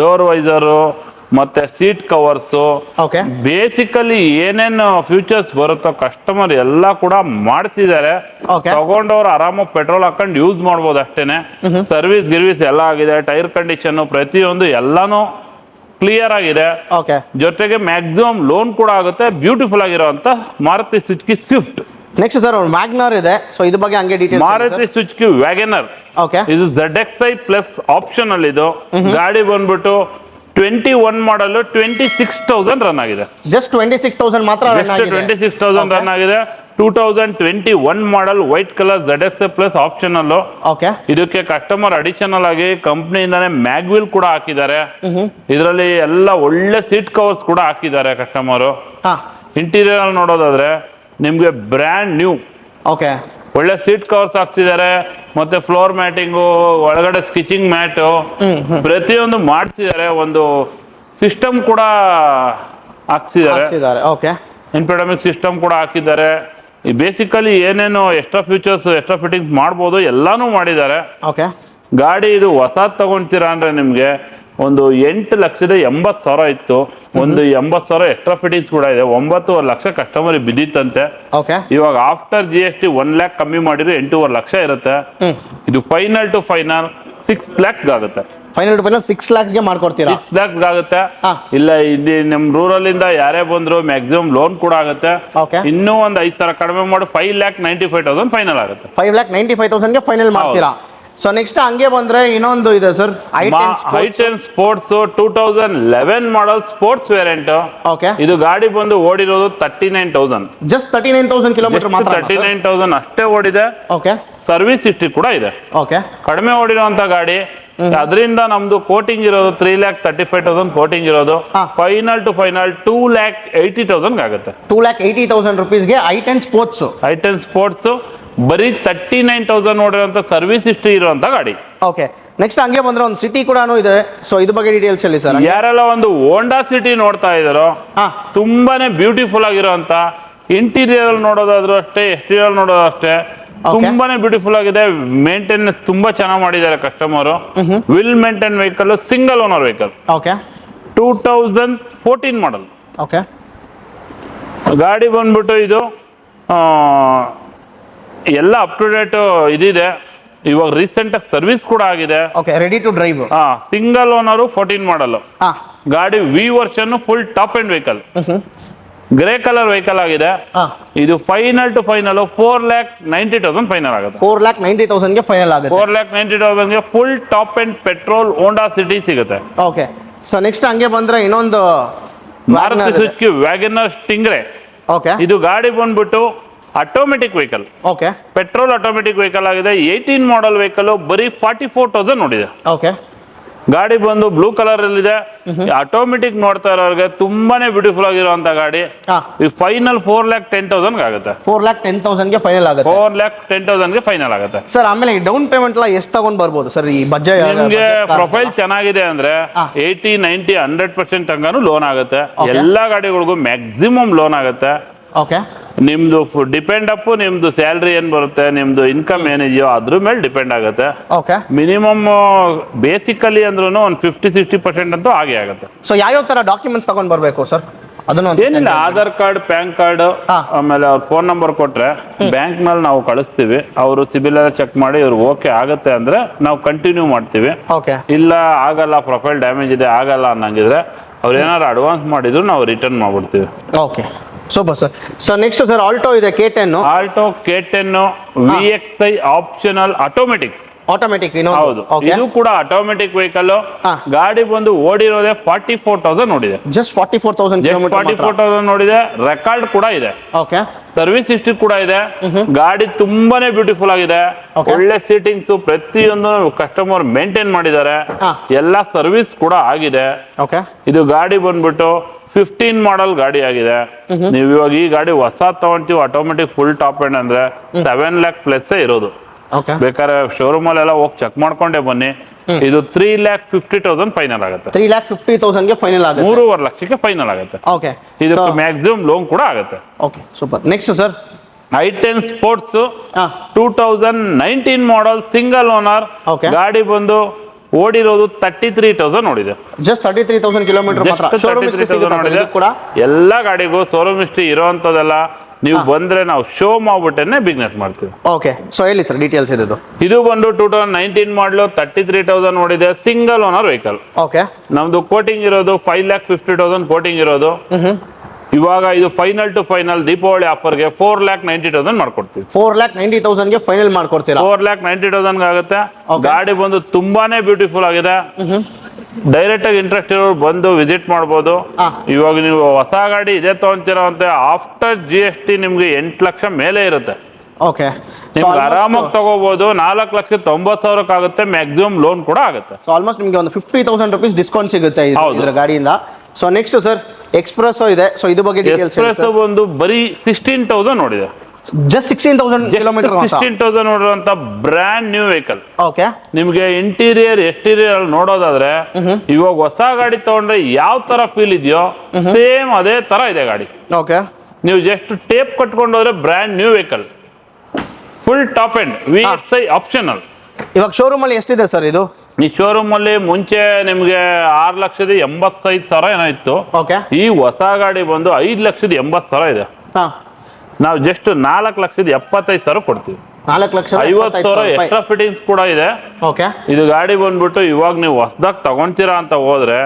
ಡೋರ್ ವೈಸರು ಮತ್ತೆ ಸೀಟ್ ಕವರ್ಸು. ಓಕೆ ಬೇಸಿಕಲಿ ಏನೇನು ಫ್ಯೂಚರ್ಸ್ ಬರುತ್ತೋ ಕಸ್ಟಮರ್ ಎಲ್ಲ ಕೂಡ ಮಾಡಿಸಿದ್ದಾರೆ. Okay. ತಗೊಂಡವ್ರು ಆರಾಮಾಗಿ ಪೆಟ್ರೋಲ್ ಹಾಕೊಂಡು ಯೂಸ್ ಮಾಡ್ಬೋದು ಅಷ್ಟೇನೆ. ಸರ್ವಿಸ್ ಗಿರ್ವಿಸ್ ಎಲ್ಲ ಆಗಿದೆ ಟೈರ್ ಕಂಡೀಷನ್ ಪ್ರತಿಯೊಂದು ಎಲ್ಲಾನು ಕ್ಲಿಯರ್ ಆಗಿದೆ. ಓಕೆ ಜೊತೆಗೆ ಮ್ಯಾಕ್ಸಿಮಮ್ ಲೋನ್ ಕೂಡ ಆಗುತ್ತೆ ಬ್ಯೂಟಿಫುಲ್ ಆಗಿರುವಂತ Maruti Suzuki Swift next sir ಒಂದು ಮ್ಯಾಗ್ನರ್ ಇದೆ. ಸೊ ಇದ್ರ ಬಗ್ಗೆ ಹಂಗೆ ಮಾರುತಿ ಸ್ವಿಚ್ಕಿ ಸುಜುಕಿ ವ್ಯಾಗನರ್ ಓಕೆ ಇದು Z X I plus option ಅಲ್ಲಿ ಇದು ಗಾಡಿ ಬಂದ್ಬಿಟ್ಟು twenty one model twenty six thousand run ಆಗಿದೆ ಜಸ್ಟ್ ಟ್ವೆಂಟಿ ಸಿಕ್ಸ್ ತೌಸಂಡ್ ಮಾತ್ರ. Twenty six thousand. ರನ್ ಆಗಿದೆ. Two thousand twenty one model white colour Z X plus option ಅಲ್ಲೂ okay ಇದಕ್ಕೆ customer additional ಆಗಿ ಕಂಪ್ನಿಯಿಂದಾನೆ ಮ್ಯಾಗ್ವಿಲ್ ಕೂಡ ಹಾಕಿದ್ದಾರೆ. ಇದರಲ್ಲಿ ಎಲ್ಲ ಒಳ್ಳೆ ಸೀಟ್ ಕವರ್ಸ್ ಕೂಡ ಹಾಕಿದ್ದಾರೆ ಕಸ್ಟಮರ್ ಇಂಟೀರಿಯರ್ ಅಲ್ಲಿ ನೋಡೋದಾದ್ರೆ ನಿಮ್ಗೆ ಬ್ರ್ಯಾಂಡ್ ನ್ಯೂ ಓಕೆ ಒಳ್ಳೆ ಸೀಟ್ ಕವರ್ಸ್ ಹಾಕ್ಸಿದ್ದಾರೆ ಮತ್ತೆ ಫ್ಲೋರ್ ಮ್ಯಾಟಿಂಗು ಒಳಗಡೆ ಸ್ಕಿಚಿಂಗ್ ಮ್ಯಾಟು ಪ್ರತಿಯೊಂದು ಮಾಡಿಸಿದ್ದಾರೆ ಒಂದು ಸಿಸ್ಟಮ್ ಕೂಡ ಹಾಕ್ಸಿದ್ದಾರೆ. ಓಕೆ. ಸಿಸ್ಟಮ್ ಕೂಡ ಹಾಕಿದ್ದಾರೆ. ಬೇಸಿಕಲಿ ಏನೇನು ಎಕ್ಸ್ಟ್ರಾ ಫ್ಯೂಚರ್ಸ್ ಎಕ್ಸ್ಟ್ರಾ ಫಿಟ್ಟಿಂಗ್ಸ್ ಮಾಡ್ಬೋದು ಎಲ್ಲಾನು ಮಾಡಿದ್ದಾರೆ. ಓಕೆ. ಗಾಡಿ ಇದು ಹೊಸ ತಗೊಂತೀರಾ ಅಂದ್ರೆ ನಿಮ್ಗೆ ಒಂದು ಎಂಟು ಲಕ್ಷದ ಎಂಬತ್ತು ಸಾವಿರ ಇತ್ತು. ಒಂದು ಎಂಬತ್ತು ಸಾವಿರ ಎಕ್ಸ್ಟ್ರಾ ಫಿಟ್ಟಿಂಗ್ಸ್ ಕೂಡ ಇದೆ. ಒಂಬತ್ತುವರೆ ಲಕ್ಷ ಕಸ್ಟಮರ್ ಬಿದ್ದಿತ್ತಂತೆ. ಓಕೆ. ಇವಾಗ after G S T one lakh ಕಮ್ಮಿ ಮಾಡಿದ್ರೆ ಎಂಟೂವರೆ ಲಕ್ಷ ಇರುತ್ತೆ. ಇದು final to final six lakhs ಆಗುತ್ತೆ. ಫೈನಲ್ ಟು ಫೈನಲ್ ಸಿಕ್ಸ್ ಲ್ಯಾಕ್ಸ್ಗೆ ಮಾಡ್ಕೊಡ್ತೀರಾ? ಸಿಕ್ಸ್ ಲ್ಯಾಕ್ಸ್ ಆಗುತ್ತೆ. ಇಲ್ಲ ಇಲ್ಲಿ ನಮ್ ರೂರಲ್ ಇಂದ ಯಾರೇ ಬಂದ್ರು ಮ್ಯಾಕ್ಸಿಮಮ್ ಲೋನ್ ಕೂಡ ಆಗುತ್ತೆ. ಇನ್ನೂ ಒಂದ್ ಐದ್ ಸಾವಿರ ಕಡಿಮೆ ಮಾಡಿ five lakh ninety five thousand final ಆಗುತ್ತೆ. ಫೈವ್ ಲ್ಯಾಕ್ ನೈಂಟಿ ಫೈವ್ ತೌಸಂಡ್ಗೆ ಫೈನಲ್ ಮಾಡ್ತೀರಾ? ಸೊ ನೆಕ್ಸ್ಟ್ ಹಂಗೆ ಬಂದ್ರೆ ಇನ್ನೊಂದು ಇದೆ sir I and sports two thousand eleven model sports variant okay ಇದು ಗಾಡಿ ಬಂದು ಓಡಿರೋದು thirty nine thousand just thirty nine thousand kilometre ಮಾತ್ರ ತರ್ಟಿ ನೈನ್ ತೌಸಂಡ್ ಅಷ್ಟೇ ಓಡಿದೆ. ಓಕೆ ಸರ್ವಿಸ್ ಹಿಸ್ಟ್ರಿ ಕೂಡ ಇದೆ. ಓಕೆ ಕಡಿಮೆ ಓಡಿರುವಂತ ಗಾಡಿ. ಅದರಿಂದ ನಮ್ದು ಕೋಟಿಂಗ್ ಇರೋದು three lakh thirty five thousand quoting ಇರೋದು. Final to final two lakh eighty thousand ಆಗುತ್ತೆ. Two lakh eighty thousand ರುಪೀಸ್ಗೆ I ten sports ten sports ಬರೀ ತರ್ಟಿ ನೈನ್ ತೌಸಂಡ್ ನೋಡಿರುವಂತ ಸರ್ವಿಸ್ ಹಿಸ್ಟ್ರಿ ಇರುವಂತ ಗಾಡಿ. ಓಕೆ ನೆಕ್ಸ್ಟ್ ಹಂಗೆ ಬಂದ್ರೆ ಒಂದು ಸಿಟಿ ಕೂಡ ಇದೆ. ಸೊ ಇದ್ರ ಬಗ್ಗೆ ಡೀಟೇಲ್ಸ್ ಹೇಳಿ ಸರ್ ಯಾರೆಲ್ಲ ಒಂದು ಹೋಂಡಾ ಸಿಟಿ ನೋಡ್ತಾ ಇದ್ದಾರೋ ಹಾ. ತುಂಬಾನೇ ಬ್ಯೂಟಿಫುಲ್ ಆಗಿರುವಂತ ಇಂಟೀರಿಯರ್ ನೋಡೋದಾದ್ರೂ ಅಷ್ಟೇ ಎಕ್ಸ್ಟೀರಿಯರ್ ನೋಡೋದು ಅಷ್ಟೇ ತುಂಬಾನೇ ಬ್ಯೂಟಿಫುಲ್ ಆಗಿದೆ. ಮೇಂಟೆನೆನ್ಸ್ ತುಂಬಾ ಚೆನ್ನಾಗಿ ಮಾಡಿದ್ದಾರೆ customer will maintain vehicle single owner vehicle okay two thousand fourteen model okay ಗಾಡಿ ಬಂದ್ಬಿಟ್ಟು ಇದು ಎಲ್ಲ ಅಪ್ ಟು ಡೇಟ್ ಇದಿದೆ. ಇವಾಗ ರೀಸೆಂಟ್ ಆಗಿ ಸರ್ವಿಸ್ ಕೂಡ ಆಗಿದೆ. ಓಕೆ ರೆಡಿ ಟು ಡ್ರೈವ್ ಹಾ ಸಿಂಗಲ್ ಓನರು ಫೋರ್ಟೀನ್ ಮಾಡಲ್ ಹಾ. ಗಾಡಿ V version full top and vehicle grey colour vehicle ಆಗಿದೆ. ಹಾ. ಇದು final to final four lakh ninety thousand final ಆಗುತ್ತೆ. ಫೋರ್ ಲ್ಯಾಕ್ ನೈಂಟಿ ತೌಸಂಡ್ಗೆ ಫೈನಲ್ ಆಗುತ್ತೆ. Four lakh ninety ತೌಸಂಡ್ಗೆ full top and petrol Honda City ಸಿಗುತ್ತೆ. Okay so next ಹಂಗೆ ಬಂದ್ರೆ ಇನ್ನೊಂದು Maruti Suzuki WagonR Stingray okay ಇದು ಗಾಡಿ ಬಂದ್ಬಿಟ್ಟು automatic vehicle okay petrol automatic vehicle ಆಗಿದೆ. ಏಯ್ಟೀನ್ ಮಾಡಲ್ ವೆಹಿಕಲ್ ಬರೀ ಫಾರ್ಟಿ ಫೋರ್ ತೌಸಂಡ್ ನೋಡಿದೆ. ಓಕೆ ಗಾಡಿ ಬಂದು ಬ್ಲೂ ಕಲರ್ ಅಲ್ಲಿ ಇದೆ ಆಟೋಮೆಟಿಕ್ ನೋಡ್ತಾ ಇರೋರಿಗೆ ತುಂಬಾನೇ ಬ್ಯೂಟಿಫುಲ್ ಆಗಿರುವಂತ ಗಾಡಿ. ಈ final four lakh ten thousand ಆಗುತ್ತೆ. ಫೋರ್ ಲ್ಯಾಕ್ ಟೆನ್ ತೌಸಂಡ್ಗೆ ಫೈನಲ್ ಆಗುತ್ತೆ. ಫೋರ್ ಲ್ಯಾಕ್ ಟೆನ್ ತೌಸಂಡ್ಗೆ ಫೈನಲ್ ಆಗುತ್ತೆ. ಸರ್ ಆಮೇಲೆ ಈ ಡೌನ್ ಪೇಮೆಂಟ್ ಎಲ್ಲ ಎಷ್ಟು ತಗೊಂಡ್ ಬರ್ಬೋದು? ಸರ್ ಈ ಬಜೆಟ್ ನಿಮ್ಗೆ ಪ್ರೊಫೈಲ್ ಚೆನ್ನಾಗಿದೆ ಅಂದ್ರೆ. ಏಯ್ಟಿ ನೈಂಟಿ ಹಂಡ್ರೆಡ್ ಪರ್ಸೆಂಟ್ ತನಕನೂ ಲೋನ್ ಆಗುತ್ತೆ. ಎಲ್ಲಾ ಗಾಡಿಗಳಿಗೂ ಮ್ಯಾಕ್ಸಿಮಮ್ ಲೋನ್ ಆಗುತ್ತೆ. ಓಕೆ ನಿಮ್ದು ಡಿಪೆಂಡ್ ಅಪ್ ನಿಮ್ದು ಸ್ಯಾಲ್ರಿ ಏನ್ ಬರುತ್ತೆ ನಿಮ್ದು ಇನ್ಕಮ್ ಏನಿದೆಯೋ ಅದ್ರ ಮೇಲೆ ಡಿಪೆಂಡ್ ಆಗುತ್ತೆ. ಓಕೆ ಮಿನಿಮಮ್ ಬೇಸಿಕಲಿ ಅಂದ್ರೂ ಒಂದು ಫಿಫ್ಟಿ ಸಿಕ್ಸ್ಟಿ ಪರ್ಸೆಂಟ್ ಅಂತೂ ಆಗೇ ಆಗುತ್ತೆ. ಸೊ ಯಾವ್ಯಾವ ತರ ಡಾಕ್ಯುಮೆಂಟ್ಸ್ ತಗೊಂಡ್ ಬರ್ಬೇಕು ಸರ್ ಅದನ್ನು ಏನಿಲ್ಲ ಆಧಾರ್ ಕಾರ್ಡ್ ಪ್ಯಾನ್ ಕಾರ್ಡ್. ಆಮೇಲೆ ಅವ್ರ ಫೋನ್ ನಂಬರ್ ಕೊಟ್ರೆ ಬ್ಯಾಂಕ್ನಲ್ಲಿ ನಾವು ಕಳಿಸ್ತೀವಿ. ಅವರು ಸಿಬಿಲ್ ಎಲ್ಲ ಚೆಕ್ ಮಾಡಿ ಇವ್ರು ಓಕೆ ಆಗುತ್ತೆ ಅಂದ್ರೆ ನಾವು ಕಂಟಿನ್ಯೂ ಮಾಡ್ತೀವಿ. ಓಕೆ ಇಲ್ಲ ಆಗಲ್ಲ ಪ್ರೊಫೈಲ್ ಡ್ಯಾಮೇಜ್ ಇದೆ ಆಗಲ್ಲ ಅನ್ನಂಗಿದ್ರೆ ಅವ್ರು ಏನಾದ್ರು ಅಡ್ವಾನ್ಸ್ ಮಾಡಿದ್ರು ನಾವು return ಮಾಡ್ಬಿಡ್ತೀವಿ. Okay super sir. Sir next sir Alto ಇದೆ K ten Alto K ten V X I optional automatic automatic ಹೌದು. ಓಕೆ ಇದು ಕೂಡ ಆಟೋಮೆಟಿಕ್ ವೆಹಿಕಲ್. ಗಾಡಿ ಬಂದು ಓಡಿರೋದೇ ಫಾರ್ಟಿ ಫೋರ್ ತೌಸಂಡ್ ನೋಡಿದೆ just forty four thousand forty four thousand ನೋಡಿದೆ. Record ಕೂಡ ಇದೆ. ಓಕೆ ಸರ್ವಿಸ್ ಹಿಸ್ಟ್ರಿ ಕೂಡ ಇದೆ. ಗಾಡಿ ತುಂಬಾನೇ ಬ್ಯೂಟಿಫುಲ್ ಆಗಿದೆ. ಒಳ್ಳೆ ಸೀಟಿಂಗ್ಸ್ ಪ್ರತಿಯೊಂದು ಕಸ್ಟಮರ್ ಮೇಂಟೈನ್ ಮಾಡಿದ್ದಾರೆ. ಎಲ್ಲ ಸರ್ವಿಸ್ ಕೂಡ ಆಗಿದೆ. ಇದು ಗಾಡಿ ಬಂದ್ಬಿಟ್ಟು ಫಿಫ್ಟೀನ್ ಮಾಡಲ್ ಗಾಡಿ ಆಗಿದೆ. ನೀವು ಇವಾಗ ಈ ಗಾಡಿ ಹೊಸ ತಗೊಂತೀವಿ ಆಟೋಮೆಟಿಕ್ ಫುಲ್ ಟಾಪ್ ಎಂಡ್ ಅಂದ್ರೆ ಸೆವೆನ್ ಲ್ಯಾಕ್ ಪ್ಲಸ್ ಇರೋದು. ಬೇಕಾದ್ರೆ ಶೋರೂಮ್ ಅಲ್ಲೆಲ್ಲ ಹೋಗಿ ಚೆಕ್ ಮಾಡ್ಕೊಂಡೇ ಬನ್ನಿ. ಇದು three lakh fifty thousand final ಆಗುತ್ತೆ. ತ್ರೀ ಲ್ಯಾಕ್ ಫಿಫ್ಟಿ ತೌಸಂಡ್ಗೆ ಫೈನಲ್ ಆಗುತ್ತೆ. ಮೂರುವರೆ ಲಕ್ಷಕ್ಕೆ ಫೈನಲ್ ಆಗುತ್ತೆ. ಓಕೆ ಇದು ಮ್ಯಾಕ್ಸಿಮಮ್ ಲೋನ್ ಕೂಡ ಆಗುತ್ತೆ. Okay super next sir I ten sports two thousand nineteen model single owner. ಗಾಡಿ ಬಂದು ಓಡಿರೋದು ತರ್ಟಿ ತ್ರೀ ತೌಸಂಡ್ ನೋಡಿದೆ just thirty three thousand kilometre ಮಾತ್ರ Just ಶೋರೂಮ್ 33,000 ನೋಡಿದೆ. ಕೂಡ? ಎಲ್ಲ ಗಾಡಿಗೂ ಶೋರೂಮ್ ಹಿಸ್ಟ್ರಿ ಇರೋವಂಥದ್ದೆಲ್ಲ ನೀವು ಬಂದ್ರೆ ನಾವು ಶೋ ಮಾಡ್ಬಿಟ್ಟೇನೆ ಬಿಸ್ನೆಸ್ ಮಾಡ್ತೀವಿ. ಓಕೆ ಸೊ ಹೇಳಿ ಸರ್ ಡೀಟೇಲ್ಸ್ ಇದ್ದು ಇದು ಬಂದು two thousand nineteen model thirty three thousand ನೋಡಿದೆ ಸಿಂಗಲ್ ಓನರ್ ವೆಹಿಕಲ್ ಓಕೆ ನಮ್ದು ಕೋಟಿಂಗ್ ಇರೋದು five lakh fifty thousand quoting ಇರೋದು. ಇವಾಗ ಇದು ಫೈನಲ್ ಟು ಫೈನಲ್ ದೀಪಾವಳಿ ಆಫರ್ಗೆ ಫೋರ್ ಲ್ಯಾಕ್ ನೈಂಟಿ ತೌಸಂಡ್ ಮಾಡ್ಕೊಡ್ತೀವಿ. ಫೋರ್ ಲ್ಯಾಕ್ ನೈಂಟಿ ತೌಸಂಡ್ಗೆ ಫೈನಲ್ ಮಾಡ್ಕೊಡ್ತೀರಾ? ಫೋರ್ ಲ್ಯಾಕ್ ನೈಂಟಿ ತೌಸಂಡ್ ಆಗುತ್ತೆ. ಗಾಡಿ ಬಂದು ತುಂಬಾನೇ ಬ್ಯೂಟಿಫುಲ್ ಆಗಿದೆ. ಡೈರೆಕ್ಟ್ ಆಗಿ ಇಂಟ್ರೆಸ್ಟ್ ಇರೋರು ಬಂದು ವಿಸಿಟ್ ಮಾಡ್ಬೋದು. ಹಾ. ಇವಾಗ ನೀವು ಹೊಸ ಗಾಡಿ ಇದೆ ತಗೊಂತೀರ ಅಂತ ಆಫ್ಟರ್ ಜಿ ಎಸ್ ಟಿ ನಿಮ್ಗೆ ಎಂಟು ಲಕ್ಷ ಮೇಲೆ ಇರುತ್ತೆ. ಓಕೆ ನಿಮ್ಗೆ ಆರಾಮಾಗಿ ತಗೋಬಹುದು ನಾಲ್ಕು ಲಕ್ಷ ತೊಂಬತ್ತು ಸಾವಿರಕ್ಕೆ ಆಗುತ್ತೆ ಮ್ಯಾಕ್ಸಿಮಮ್ ಲೋನ್ ಕೂಡ ಆಗುತ್ತೆ. ಸೊ ಆಲ್ಮೋಸ್ಟ್ ನಿಮಗೆ ಒಂದು ಫಿಫ್ಟಿ ತೌಸಂಡ್ ರುಪೀಸ್ ಡಿಸ್ಕೌಂಟ್ ಸಿಗುತ್ತೆ. ಗಾಡಿಯಿಂದ. ಸೊ ನೆಕ್ಸ್ಟ್ ಸರ್ ಎಕ್ಸ್ಪ್ರೆಸ್ ಇದೆ. ಸೊ ಇದ್ರ ಬಗ್ಗೆ ಡೀಟೇಲ್ಸ್ ಎಕ್ಸ್ಪ್ರೆಸ್ ಒಂದು ಬರೀ ಸಿಕ್ಸ್ಟೀನ್ ತೌಸಂಡ್ ನೋಡಿದೆ. Just sixteen thousand kilometre sixteen thousand ನೋಡಿರುವಂತ brand new vehicle okay ನಿಮ್ಗೆ ಇಂಟೀರಿಯರ್ ಎಕ್ಸ್ಟೀರಿಯರ್ ನೋಡೋದಾದ್ರೆ ಇವಾಗ ಹೊಸ ಗಾಡಿ ತಗೊಂಡ್ರೆ ಯಾವ ತರ ಫೀಲ್ ಇದೆಯೋ ಸೇಮ್ ಅದೇ ತರ ಇದೆ ಗಾಡಿ. ಓಕೆ ನೀವು ಜಸ್ಟ್ ಟೇಪ್ ಕಟ್ಕೊಂಡು ಹೋದ್ರೆ brand new vehicle full top end V. X I optional ಇವಾಗ ಶೋರೂಮ್ ಅಲ್ಲಿ ಎಷ್ಟಿದೆ ಸರ್ ಇದು? ಈ ಶೋರೂಮ್ ಅಲ್ಲಿ ಮುಂಚೆ ನಿಮ್ಗೆ ಆರು ಲಕ್ಷದ ಎಂಬತ್ತೈದು ಸಾವಿರ ಏನೋ ಇತ್ತು. ಓಕೆ ಈ ಹೊಸ ಗಾಡಿ ಬಂದು ಐದು ಲಕ್ಷದ ಎಂಬತ್ತು ಸಾವಿರ ಇದೆ. ಹಾ. ನಾವು ಜಸ್ಟ್ ನಾಲ್ಕು ಲಕ್ಷದ ಎಪ್ಪತ್ತೈದು ಸಾವಿರ ಕೊಡ್ತೀವಿ. ನಾಲ್ಕು ಲಕ್ಷ ಐವತ್ತು ಸಾವಿರ ಎಕ್ಸ್ಟ್ರಾ ಫಿಟ್ಟಿಂಗ್ಸ್ ಕೂಡ ಇದೆ. ಓಕೆ. ಇದು ಗಾಡಿ ಬಂದ್ಬಿಟ್ಟು ಇವಾಗ ನೀವು ಹೊಸದಾಗಿ ತಗೊಂತೀರಾ ಅಂತ ಹೋದ್ರೆ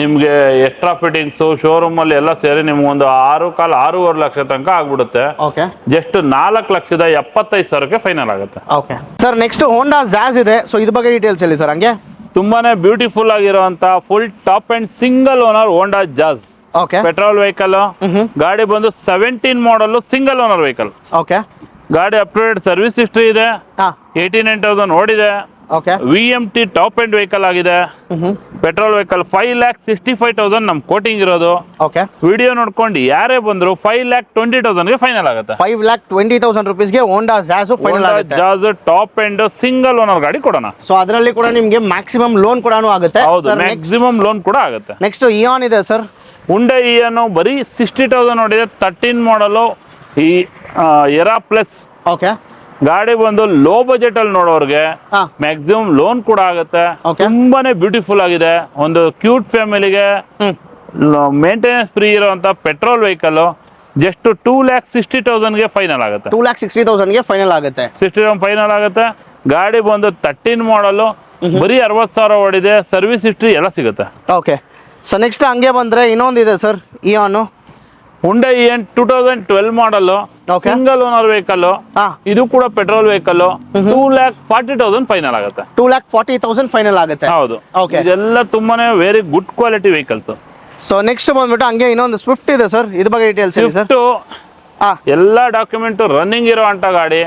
ನಿಮ್ಗೆ ಎಕ್ಸ್ಟ್ರಾ ಫಿಟ್ಟಿಂಗ್ಸ್ ಶೋರೂಮ್ ಅಲ್ಲಿ ಎಲ್ಲ ಸೇರಿ ನಿಮ್ಗೆ ಒಂದು ಆರು ಕಾಲ್ ಆರೂವರೆ ಲಕ್ಷ ತನಕ ಆಗ್ಬಿಡುತ್ತೆ. ಓಕೆ. ಜಸ್ಟ್ ನಾಲ್ಕು ಲಕ್ಷದ ಎಪ್ಪತ್ತೈದು ಸಾವಿರಕ್ಕೆ ಫೈನಲ್ ಆಗುತ್ತೆ. ಓಕೆ. ಸರ್ ನೆಕ್ಸ್ಟ್ ಹೋಂಡಾ ಜಾಸ್ ಇದೆ. ಸೊ ಇದ್ರ ಬಗ್ಗೆ ಡೀಟೇಲ್ಸ್ ಹೇಳಿ ಸರ್ ಹಂಗೆ? ತುಂಬಾನೇ ಬ್ಯೂಟಿಫುಲ್ ಆಗಿರುವಂತ full top and single owner Honda Jazz okay. Petrol vehicle ಗಾಡಿ ಬಂದು seventeen model single owner vehicle okay. ಗಾಡಿ ಅಪ್ಡೇಟ್ ಸರ್ವಿಸ್ ಹಿಸ್ಟ್ರಿ ಇದೆ. ಏಯ್ಟಿ ನೈನ್ ತೌಸಂಡ್ ಓಡಿದೆ. Okay V M T top end vehicle ಆಗಿದೆ. Petrol vehicle five lakh sixty five thousand ನಮ್ coating ಇರೋದು. Okay video ನೋಡ್ಕೊಂಡು ಯಾರೇ ಬಂದ್ರು ಫೈವ್ ಲ್ಯಾಕ್ ಟ್ವೆಂಟಿ ತೌಸಂಡ್ಗೆ ಫೈನಲ್ ಆಗುತ್ತೆ. ಫೈವ್ ಲ್ಯಾಕ್ ಟ್ವೆಂಟಿ ತೌಸಂಡ್ ರುಪೀಸ್ಗೆ ಹೋಂಡಾ ಜಾಸ್ ಫೈನಲ್ ಆಗುತ್ತೆ. ಜಾಸ್ ಟಾಪ್ ಎಂಡ್ ಸಿಂಗಲ್ ಓನರ್ ಗಾಡಿ ಕೊಡೋಣ. ಸೊ ಅದರಲ್ಲಿ ಕೂಡ ನಿಮಗೆ ಮ್ಯಾಕ್ಸಿಮಮ್ ಲೋನ್ ಕೂಡ ಆಗುತ್ತೆ. ಹೌದು ಮ್ಯಾಕ್ಸಿಮಮ್ ಲೋನ್ ಕೂಡ ಆಗುತ್ತೆ. ನೆಕ್ಸ್ಟ್ ಇಯಾನ್ ಇದೆ ಸರ್ ಉಂಡೆ ಇ ಅನ್ನು ಬರೀ ಸಿಕ್ಸ್ಟಿ ತೌಸಂಡ್ ನೋಡಿದೆ. ತರ್ಟೀನ್ ಮಾಡಲು ಈ ಎರಾ ಪ್ಲಸ್ ಓಕೆ ಗಾಡಿ ಬಂದು ಲೋ ಬಜೆಟ್ ಅಲ್ಲಿ ನೋಡೋರ್ಗೆ ಮ್ಯಾಕ್ಸಿಮಮ್ ಲೋನ್ ಕೂಡ ಆಗುತ್ತೆ. ತುಂಬಾನೇ ಬ್ಯೂಟಿಫುಲ್ ಆಗಿದೆ. ಒಂದು ಕ್ಯೂಟ್ ಫ್ಯಾಮಿಲಿಗೆ ಮೇಂಟೆನೆನ್ಸ್ ಫ್ರೀ ಇರುವಂತ petrol vehicle just two lakh sixty ತೌಸಂಡ್ಗೆ final ಆಗುತ್ತೆ. ಟೂ ಲ್ಯಾಕ್ ಸಿಕ್ಸ್ಟಿ ತೌಸಂಡ್ಗೆ ಫೈನಲ್ ಆಗುತ್ತೆ. ಸಿಕ್ಸ್ಟಿ ಫೈನಲ್ ಆಗುತ್ತೆ. ಗಾಡಿ ಬಂದು ತರ್ಟೀನ್ ಮಾಡಲು ಬರೀ ಅರವತ್ತು ಸಾವಿರ ಓಡಿದೆ. ಸರ್ವಿಸ್ ಹಿಸ್ಟ್ರಿ ಎಲ್ಲ ಸಿಗುತ್ತೆ. ಓಕೆ ಸೊ ನೆಕ್ಸ್ಟ್ ಹಂಗೆ ಬಂದರೆ ಇನ್ನೊಂದಿದೆ ಸರ್ ಇಯಾನು ಹುಂಡೆ ಏನ್ two thousand twelve model. Single owner vehicle ಇದು ಕೂಡ petrol vehicle two lakh forty thousand final ಆಗುತ್ತೆ. Two lakh forty thousand final ಆಗುತ್ತೆ. ಹೌದು. ಇದೆಲ್ಲ ತುಂಬಾನೇ very good quality vehicles so next ಬಂದ್ಬಿಟ್ಟು ಹಂಗೆ ಇನ್ನೊಂದು ಸ್ವಿಫ್ಟ್ ಇದೆ ಸರ್ ಇದ್ರ ಬಗ್ಗೆ ಡೀಟೇಲ್ಸ್ ಸ್ವಿಫ್ಟ್ ಎಲ್ಲ ಡಾಕ್ಯುಮೆಂಟ್ ರನ್ನಿಂಗ್ ಇರೋ ಅಂತ ಗಾಡಿ.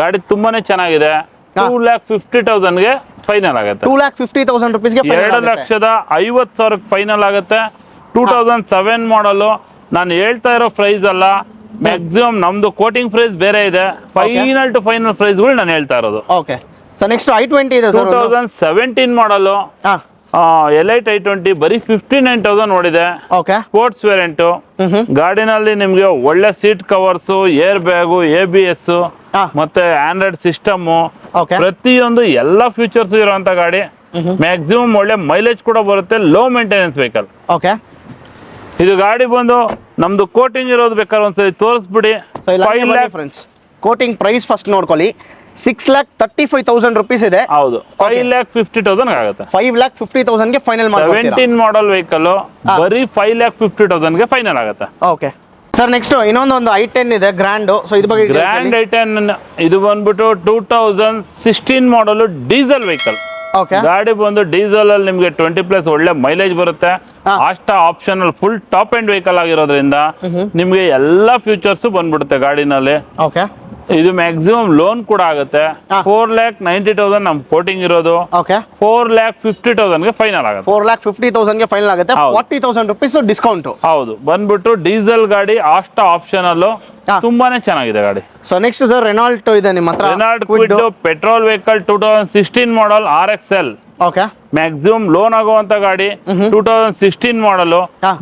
ಗಾಡಿ ತುಂಬಾನೇ ಚೆನ್ನಾಗಿದೆ. ಟೂ ಲ್ಯಾಕ್ ಫಿಫ್ಟಿ ತೌಸಂಡ್ಗೆ ಫೈನಲ್ ಆಗುತ್ತೆ. ಟೂ ಲ್ಯಾಕ್ ಫಿಫ್ಟಿ ತೌಸಂಡ್ ರುಪೀಸ್ಗೆ ಎರಡು ಲಕ್ಷದ ಐವತ್ತು ಸಾವಿರಕ್ಕೆ ಫೈನಲ್ ಆಗುತ್ತೆ. ಟೂ ತೌಸಂಡ್ ಸೆವೆನ್ ಮಾಡಲು ನಾನು ಹೇಳ್ತಾ ಇರೋ ಪ್ರೈಸ್ ಅಲ್ಲ ಮ್ಯಾಕ್ಸಿಮಮ್ ನಮ್ದು ಕೋಟಿಂಗ್ ಪ್ರೈಸ್ ಬೇರೆ ಇದೆ. ಫೈನಲ್ ಟು ಫೈನಲ್ ಪ್ರೈಸ್ಗಳು ನಾನು ಹೇಳ್ತಾ ಇರೋದು. Okay so next I twenty ಇದೆ two sir thousand seventeen model ಹಾಂ. ಎಲ್ ಐಟ್ ಐ ಟ್ವೆಂಟಿ ಬರೀ ಫಿಫ್ಟಿ ನೈನ್ ತೌಸಂಡ್ ನೋಡಿದೆ ಓಕೆ ಸ್ಪೋರ್ಟ್ಸ್ ವೇರಿಯಂಟು ಗಾಡಿನಲ್ಲಿ ನಿಮಗೆ ಒಳ್ಳೆ seat covers air bag A B S ಹಾ. ಮತ್ತೆ ಆಂಡ್ರಾಯ್ಡ್ ಸಿಸ್ಟಮ್ ಓಕೆ ಪ್ರತಿಯೊಂದು ಎಲ್ಲ ಫೀಚರ್ಸ್ ಇರುವಂತ ಗಾಡಿ. ಮ್ಯಾಕ್ಸಿಮಮ್ ಒಳ್ಳೆ ಮೈಲೇಜ್ ಕೂಡ ಬರುತ್ತೆ ಲೋ ಮೇಂಟೆನೆನ್ಸ್ ವೆಹಿಕಲ್ ಓಕೆ ಇದು ಗಾಡಿ ಬಂದು ನಮ್ದು ಕೋಟಿಂಗ್ ಇರೋದು ಬೇಕಾದ್ರೆ ಒಂದ್ಸರಿ ತೋರಿಸ್ಬಿಡಿ. ಸೊ ಇಲ್ಲ five lakh friends quoting price first ನೋಡ್ಕೊಳ್ಳಿ. Six lakh thirty five thousand rupees ಇದೆ. ಹೌದು. ಫೈವ್ ಲ್ಯಾಕ್ ಫಿಫ್ಟಿ ತೌಸಂಡ್ ಆಗುತ್ತೆ. ಫೈವ್ ಲ್ಯಾಕ್ ಫಿಫ್ಟಿ ತೌಸಂಡ್ಗೆ ಫೈನಲ್ ಸೆವೆಂಟೀನ್ ಮಾಡಲ್ ವೆಹಿಕಲ್ ಬರೀ ಫೈವ್ ಲ್ಯಾಕ್ ಫಿಫ್ಟಿ ತೌಸಂಡ್ಗೆ ಫೈನಲ್ ಆಗುತ್ತೆ. ಓಕೆ ಸರ್ ನೆಕ್ಸ್ಟ್ ಇನ್ನೊಂದು ಒಂದು ಐ ಟೆನ್ ಇದೆ ಗ್ರ್ಯಾಂಡ್ ಸೊ ಇದು ಬಗ್ಗೆ ಗ್ರ್ಯಾಂಡ್ ಐ ಟೆನ್ ಇದು ಬಂದ್ಬಿಟ್ಟು two thousand sixteen model diesel vehicle ಗಾಡಿ ಬಂದು ಡೀಸೆಲ್ ಅಲ್ಲಿ ನಿಮಗೆ ಟ್ವೆಂಟಿ ಪ್ಲಸ್ ಒಳ್ಳೆ ಮೈಲೇಜ್ ಬರುತ್ತೆ. ಅಷ್ಟ option optional full top end vehicle ಆಗಿರೋದ್ರಿಂದ ನಿಮಗೆ ಎಲ್ಲಾ ಫ್ಯೂಚರ್ಸ್ ಬಂದ್ಬಿಡುತ್ತೆ ಗಾಡಿನಲ್ಲಿ. ಓಕೆ ಇದು ಮ್ಯಾಕ್ಸಿಮಮ್ ಲೋನ್ ಕೂಡ ಆಗುತ್ತೆ. ಫೋರ್ ಲ್ಯಾಕ್ ನೈಂಟಿ ತೌಸಂಡ್ ನಮ್ ಕೋಟಿಂಗ್ ಇರೋದು. ಓಕೆ ಫೋರ್ ಲ್ಯಾಕ್ ಫಿಫ್ಟಿ ತೌಸಂಡ್ಗೆ ಫೈನಲ್ ಆಗುತ್ತೆ. ಫೋರ್ ಲ್ಯಾಕ್ ಫಿಫ್ಟಿ ತೌಸಂಡ್ಗೆ ಫೈನಲ್ ಆಗುತ್ತೆ. ಫಾರ್ಟಿ ತೌಸಂಡ್ ರುಪೀಸ್ ಡಿಸ್ಕೌಂಟ್ ಹೌದು. ಬಂದ್ಬಿಟ್ಟು ಡೀಸೆಲ್ ಗಾಡಿ ಅಷ್ಟ ಆಪ್ಷನ್ ಹಾ. ತುಂಬಾನೇ ಚೆನ್ನಾಗಿದೆ ಗಾಡಿ. ಸೊ ನೆಕ್ಸ್ಟ್ ಸರ್ ರೆನಾಲ್ಟ್ ಇದೆ ನಿಮ್ಮ ಹತ್ರ. Renault Kwid petrol vehicle two thousand sixteen model R X L okay maximum loan ಆಗುವಂತ ಗಾಡಿ ಟೂ ತೌಸಂಡ್ ಸಿಕ್ಸ್ಟೀನ್ ಮಾಡಲ್.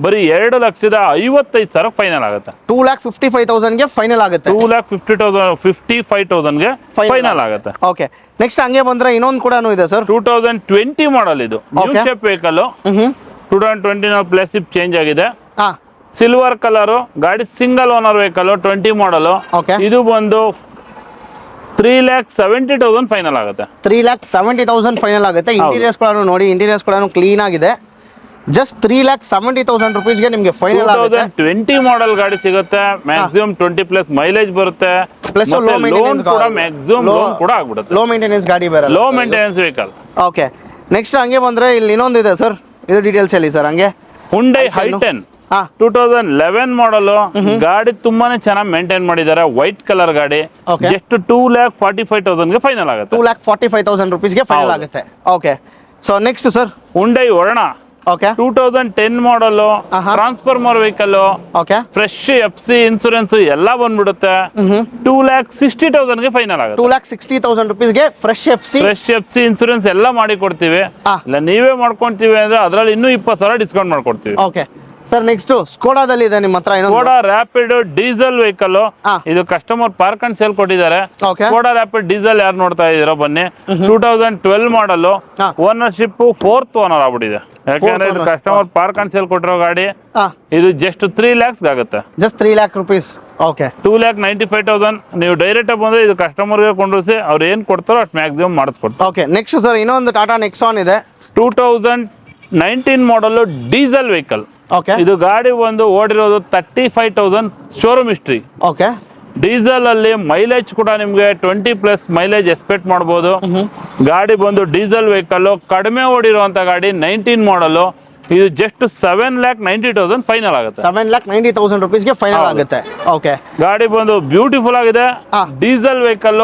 ಬರೀ ಎರಡು ಲಕ್ಷದ ಐವತ್ತೈದು ಸಾವಿರ ಫೈನಲ್ ಆಗುತ್ತೆ. ಟೂ ಲ್ಯಾಕ್ ಫಿಫ್ಟಿ ಫೈವ್ ತೌಸಂಡ್ಗೆ ಫೈನಲ್ ಆಗುತ್ತೆ. Two lakh fifty thousand fifty five ತೌಸಂಡ್ಗೆ final ಆಗುತ್ತೆ. ಓಕೆ ನೆಕ್ಸ್ಟ್ ಹಂಗೆ ಬಂದ್ರೆ ಇನ್ನೊಂದು ಕೂಡ ಇದೆ sir two thousand twenty model ಇದು. New. Shape vehicle two thousand twenty place change ಆಗಿದೆ. ಸಿಲ್ವರ್ ಕಲರ್ ಗಾಡಿ single owner vehicle twenty model. ಇದು ಬಂದು three lakh seventy thousand final ಆಗುತ್ತೆ. Three lakh seventy thousand final ಆಗುತ್ತೆ. ಇಂಟೀರಿಯರ್ಸ್ ಕೂಡ ನೋಡಿ interiors ಕೂಡ ಕ್ಲೀನ್ ಆಗಿದೆ. Just three lakh seventy thousand ರುಪೀಸ್ಗೆ ನಿಮಗೆ ಫೈನಲ್ ಆಗುತ್ತೆ. ಟ್ವೆಂಟಿ ಮಾಡಲ್ ಗಾಡಿ ಸಿಗುತ್ತೆ. ಮ್ಯಾಕ್ಸಿಮಮ್ ಟ್ವೆಂಟಿ ಪ್ಲಸ್ ಮೈಲೇಜ್ ಬರುತ್ತೆ. ಪ್ಲಸ್ ಲೋ ಲೋನ್ ಮೇಂಟೆನೆನ್ಸ್ ಕೂಡ ಮ್ಯಾಕ್ಸಿಮಮ್ ಲೋನ್ ಕೂಡ ಆಗ್ಬಿಡುತ್ತೆ. ಲೋ ಮೇಂಟೆನೆನ್ಸ್ ಗಾಡಿ ಬೇರೆ low maintenance vehicle okay next ಹಂಗೆ ಬಂದ್ರೆ ಇಲ್ಲಿ ಇನ್ನೊಂದು ಇದೆ ಸರ್. ಇದು ಡೀಟೇಲ್ಸ್ ಹೇಳಿ ಸರ್ ಹಂಗೆ. Hyundai Hi10. ಹೈಟೆನ್ ಹಾ ಟೂ ತೌಸಂಡ್ ಲೆವೆನ್ ಮಾಡಲು ಗಾಡಿ ತುಂಬಾನೇ ಚೆನ್ನಾಗಿ ಮೇಂಟೈನ್ ಮಾಡಿದ್ದಾರೆ. ವೈಟ್ ಕಲರ್ ಗಾಡಿ. ಎಷ್ಟು ಟೂ ಲ್ಯಾಕ್ ಫಾರ್ಟಿ ಫೈವ್ ತೌಸಂಡ್ಗೆ ಫೈನಲ್ ಆಗುತ್ತೆ. Two lakh forty five thousand ರುಪೀಸ್ಗೆ final ಆಗುತ್ತೆ. Okay so next sir Hyundai Verna okay two thousand ten model. Transformer vehicle okay fresh F C insurance ಎಲ್ಲ ಬಂದ್ಬಿಡುತ್ತೆ. Two lakh sixty ತೌಸಂಡ್ಗೆ final ಆಗುತ್ತೆ. Two lakh sixty thousand ರುಪೀಸ್ಗೆ fresh F C fresh F C insurance ಎಲ್ಲ ಮಾಡಿ ಕೊಡ್ತೀವಿ ಇಲ್ಲ ನೀವೇ ಮಾಡ್ಕೊಂತೀವಿ ಅಂದ್ರೆ ಅದ್ರಲ್ಲಿ ಇನ್ನೂ ಇಪ್ಪತ್ತು ಸಾವಿರ ಡಿಸ್ಕೌಂಟ್ ಮಾಡ್ಕೊಡ್ತೀವಿ. ಓಕೆ ಸರ್ ನೆಕ್ಸ್ಟ್ ಸ್ಕೋಡಾದಲ್ಲಿ ಇದೆ ನಿಮ್ಮ ಹತ್ರ ಸ್ಕೋಡಾ ಕೋಡಾ ರ್ಯಾಪಿಡ್ ಡೀಸೆಲ್ ವೆಹಿಕಲ್ ಇದು ಕಸ್ಟಮರ್ ಪಾರ್ಕ್ ಅಂಡ್ ಸೇಲ್ ಕೊಟ್ಟಿದ್ದಾರೆ. ಸ್ಕೋಡಾ ಕೋಡಾ ರ್ಯಾಪಿಡ್ ಡೀಸೆಲ್ ಯಾರು ನೋಡ್ತಾ ಇದೀರೋ ಬನ್ನಿ. Two thousand twelve model. Ownership fourth owner ಆಗ್ಬಿಟ್ಟಿದೆ. ಯಾಕಂದ್ರೆ ಇದು ಕಸ್ಟಮರ್ ಪಾರ್ಕ್ ಅಂಡ್ ಸೇಲ್ ಕೊಟ್ಟಿರೋ ಗಾಡಿ. ಇದು ಜಸ್ಟ್ ತ್ರೀ ಲ್ಯಾಕ್ಸ್ ಆಗುತ್ತೆ. Just three lakh rupees okay two lakh ninety five thousand ನೀವು ಡೈರೆಕ್ಟ್ ಬಂದ್ರೆ ಇದು ಕಸ್ಟಮರ್ಗೆ ಕೊಂಡ್ರಿಸಿ ಅವ್ರು ಏನ್ ಕೊಡ್ತಾರೋ ಅಷ್ಟು ಮ್ಯಾಕ್ಸಿಮಮ್ ಮಾಡಿಸ್ಕೊಡ್ತಾರೆ. ಓಕೆ ನೆಕ್ಸ್ಟ್ ಸರ್ ಇನ್ನೊಂದು ಟಾಟಾ ನೆಕ್ಸಾನ್ ಇದೆ. Two thousand nineteen model diesel vehicle ಇದು ಗಾಡಿ ಒಂದು ಓಡಿರೋದು thirty five thousand showroom history okay diesel ಅಲ್ಲಿ ಮೈಲೇಜ್ ಕೂಡ ನಿಮ್ಗೆ ಟ್ವೆಂಟಿ ಪ್ಲಸ್ ಮೈಲೇಜ್ ಎಕ್ಸ್ಪೆಕ್ಟ್ ಮಾಡಬಹುದು ಗಾಡಿ ಬಂದು ಡೀಸೆಲ್ ವೆಹಿಕಲ್ ಕಡಿಮೆ ಓಡಿರುವಂತ ಗಾಡಿ ನೈನ್ಟೀನ್ ಮಾಡಲ್ ಇದು just seven lakh ninety thousand final ಆಗುತ್ತೆ. ಸೆವೆನ್ ಲ್ಯಾಕ್ ನೈಂಟಿ ತೌಸಂಡ್ ರುಪೀಸ್ಗೆ ಫೈನಲ್ ಆಗುತ್ತೆ. ಓಕೆ ಗಾಡಿ ಬಂದು ಬ್ಯೂಟಿಫುಲ್ ಆಗಿದೆ. Diesel vehicle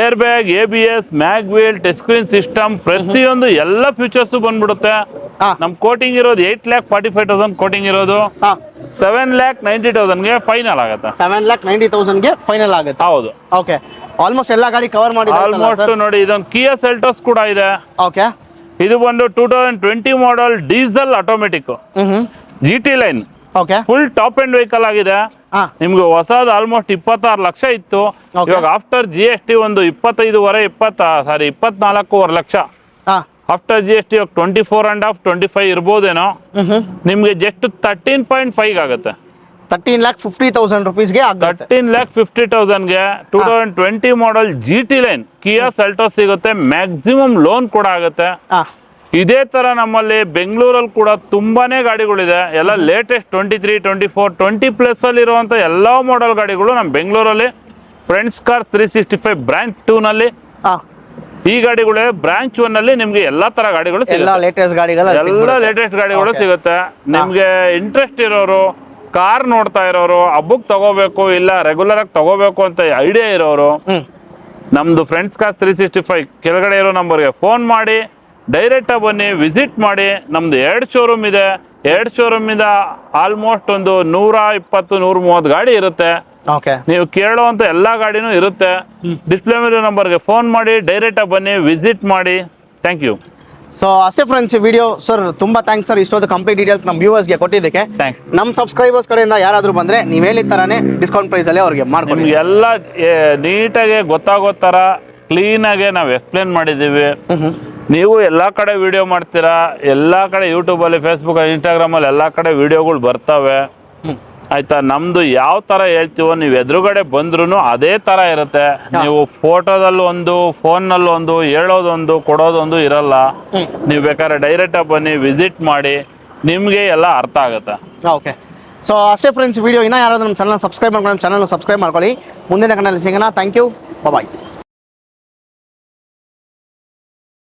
air bag A B S mag wheel touch screen system ಪ್ರತಿಯೊಂದು ಎಲ್ಲ ಫೀಚರ್ಸ್ ಬಂದ್ಬಿಡುತ್ತೆ. ನಮ್ ಕೋಟಿಂಗ್ ಇರೋದು eight lakh forty five thousand coating ಇರೋದು. ಸೆವೆನ್ ಲ್ಯಾಕ್ ನೈಂಟಿ ತೌಸಂಡ್ಗೆ ಫೈನಲ್ ಆಗುತ್ತೆ. ಸೆವೆನ್ ಲ್ಯಾಕ್ ನೈಂಟಿ ತೌಸಂಡ್ಗೆ ಫೈನಲ್ ಆಗುತ್ತೆ. ಹೌದು. ಓಕೆ ಆಲ್ಮೋಸ್ಟ್ ಎಲ್ಲಾ ಗಾಡಿ ಕವರ್ ಆಲ್ಮೋಸ್ಟ್ ಮಾಡಿದ್ದಾರೆ ನೋಡಿ ಇದೊಂದು ಕಿಯಾ ಸೆಲ್ಟೋಸ್ ಕೂಡ ಇದೆ. ಓಕೆ ಇದು ಬಂದು two thousand twenty model diesel automatic G T line okay full top end vehicle ಆಗಿದೆ. ನಿಮ್ಗೆ ಹೊಸದು ಆಲ್ಮೋಸ್ಟ್ ಇಪ್ಪತ್ತಾರು ಲಕ್ಷ ಇತ್ತು. ಇವಾಗ ಆಫ್ಟರ್ ಜಿ ಎಸ್ ಟಿ ಒಂದು ಇಪ್ಪತ್ತೈದುವರೆ ಇಪ್ಪತ್ತ ಸಾರಿ ಇಪ್ಪತ್ನಾಲ್ಕೂವರೆ lakh. After G S T twenty four and half twenty five ಇರ್ಬೋದೇನೋ hmm. Just thirteen point five ಆಗುತ್ತೆ. ತರ್ಟೀನ್ ಲ್ಯಾಕ್ ಫಿಫ್ಟಿ ತೌಸಂಡ್ ರುಪೀಸ್ಗೆ thirteen lakh fifty ತೌಸಂಡ್ಗೆ two thousand twenty model G T line Kia Seltos ಸಿಗುತ್ತೆ maximum loan ಕೂಡ ಆಗುತ್ತೆ. ಇದೇ ತರ ನಮ್ಮಲ್ಲಿ ಬೆಂಗಳೂರಲ್ಲಿ ಕೂಡ ತುಂಬಾನೇ ಗಾಡಿಗಳಿದೆ. ಎಲ್ಲ latest twenty three twenty four twenty plus ಅಲ್ಲಿ ಇರುವಂತ ಎಲ್ಲ ಮಾಡೆಲ್ ಗಾಡಿಗಳು ನಮ್ಮ ಬೆಂಗಳೂರಲ್ಲಿ. Friends car three sixty five brand two ನಲ್ಲಿ. ಈ ಗಾಡಿಗಳೇ ಬ್ರಾಂಚ್ ಒನ್ ಅಲ್ಲಿ ನಿಮ್ಗೆ ಎಲ್ಲಾ ತರ ಗಾಡಿಗಳು ಎಲ್ಲ ಲೇಟೆಸ್ಟ್ ಗಾಡಿಗಳು ಎಲ್ಲ ಲೇಟೆಸ್ಟ್ ಗಾಡಿಗಳು ಸಿಗುತ್ತೆ. ನಿಮ್ಗೆ ಇಂಟ್ರೆಸ್ಟ್ ಇರೋರು ಕಾರ್ ನೋಡ್ತಾ ಇರೋರು ಹಬ್ಬಕ್ ತಗೋಬೇಕು ಇಲ್ಲ ರೆಗ್ಯುಲರ್ ಆಗಿ ತಗೋಬೇಕು ಅಂತ ಐಡಿಯಾ ಇರೋರು ನಮ್ದು friends car three sixty five ಕೆಳಗಡೆ ಇರೋ ನಂಬರ್ಗೆ ಫೋನ್ ಮಾಡಿ ಡೈರೆಕ್ಟ್ ಆಗಿ ಬನ್ನಿ ವಿಸಿಟ್ ಮಾಡಿ ನಮ್ದು ಎರಡು ಶೋರೂಮ್ ಇದೆ. ಎರಡು ಶೋರೂಮ್ ಇಂದ ಆಲ್ಮೋಸ್ಟ್ ಒಂದು ನೂರ ಇಪ್ಪತ್ತು ನೂರ ಮೂವತ್ತು ಗಾಡಿ ಇರುತ್ತೆ. ನೀವು ಕೇಳುವಂತ ಎಲ್ಲಾ ಗಾಡಿನೂ ಇರುತ್ತೆ. ಡಿಸ್ಪ್ಲೇ ಮೇಲೆ ನಂಬರ್ಗೆ ಫೋನ್ ಮಾಡಿ ಡೈರೆಕ್ಟ್ ಆಗಿ ಬನ್ನಿ ವಿಸಿಟ್ ಮಾಡಿ. ಥ್ಯಾಂಕ್ ಯು ಸೊ ಅಷ್ಟೇ ಫ್ರೆಂಡ್ಸ್ ವಿಡಿಯೋ ಸರ್ ತುಂಬಾ ಥ್ಯಾಂಕ್ಸ್ ಸರ್ ಇಷ್ಟೊಂದು ಕಂಪ್ಲೀಟ್ ಡೀಟೇಲ್ಸ್ ನಮ್ಮ ವ್ಯೂವರ್ಸ್ಗೆ ಕೊಟ್ಟಿದ್ದಕ್ಕೆ. ನಮ್ಮ ಸಬ್ಸ್ಕ್ರೈಬರ್ಸ್ ಕಡೆಯಿಂದ ಯಾರಾದರೂ ಬಂದ್ರೆ ನೀವು ಹೇಳಿದ ಥರನೇ ಡಿಸ್ಕೌಂಟ್ ಪ್ರೈಸಲ್ಲಿ ಅವ್ರಿಗೆ ಮಾಡ್ಕೊಡಿ. ಎಲ್ಲ ನೀಟಾಗಿ ಗೊತ್ತಾಗೋ ತರ ಕ್ಲೀನ್ ಆಗಿ ನಾವು ಎಕ್ಸ್ಪ್ಲೇನ್ ಮಾಡಿದ್ದೀವಿ. ನೀವು ಎಲ್ಲಾ ಕಡೆ ವಿಡಿಯೋ ಮಾಡ್ತೀರಾ? ಎಲ್ಲಾ ಕಡೆ ಯೂಟ್ಯೂಬ್ ಅಲ್ಲಿ ಫೇಸ್ಬುಕ್ ಅಲ್ಲಿ ಇನ್ಸ್ಟಾಗ್ರಾಮ್ ಅಲ್ಲಿ ಎಲ್ಲಾ ಕಡೆ ವಿಡಿಯೋಗಳು ಬರ್ತವೆ. ಆಯ್ತಾ? ನಮ್ದು ಯಾವ ತರ ಹೇಳ್ತೀವೋ ನೀವು ಎದುರುಗಡೆ ಬಂದ್ರು ಅದೇ ತರ ಇರುತ್ತೆ. ನೀವು ಫೋಟೋದಲ್ಲಿ ಒಂದು ಫೋನ್ನಲ್ಲಿ ಒಂದು ಹೇಳೋದೊಂದು ಕೊಡೋದೊಂದು ಇರಲ್ಲ. ನೀವು ಬೇಕಾದ್ರೆ ಡೈರೆಕ್ಟ್ ಆಗಿ ಬನ್ನಿ ವಿಸಿಟ್ ಮಾಡಿ ನಿಮ್ಗೆ ಎಲ್ಲ ಅರ್ಥ ಆಗುತ್ತೆ. ಓಕೆ ಸೊ ಅಷ್ಟೇ ಫ್ರೆಂಡ್ಸ್ ವಿಡಿಯೋ ಇನ್ನೂ ಯಾರಾದರೂ ನಮ್ಮ ಚಾನಲ್ ಸಬ್ಸ್ಕ್ರೈಬ್ ಮಾಡ್ಕೊಂಡು ನಮ್ಮ ಚಾನಲ್ ಸಬ್ಸ್ಕ್ರೈಬ್ ಮಾಡ್ಕೊಳ್ಳಿ. ಮುಂದಿನ ಕಣ್ಣಲ್ಲಿ ಸಿಗೋಣ. Thank you bye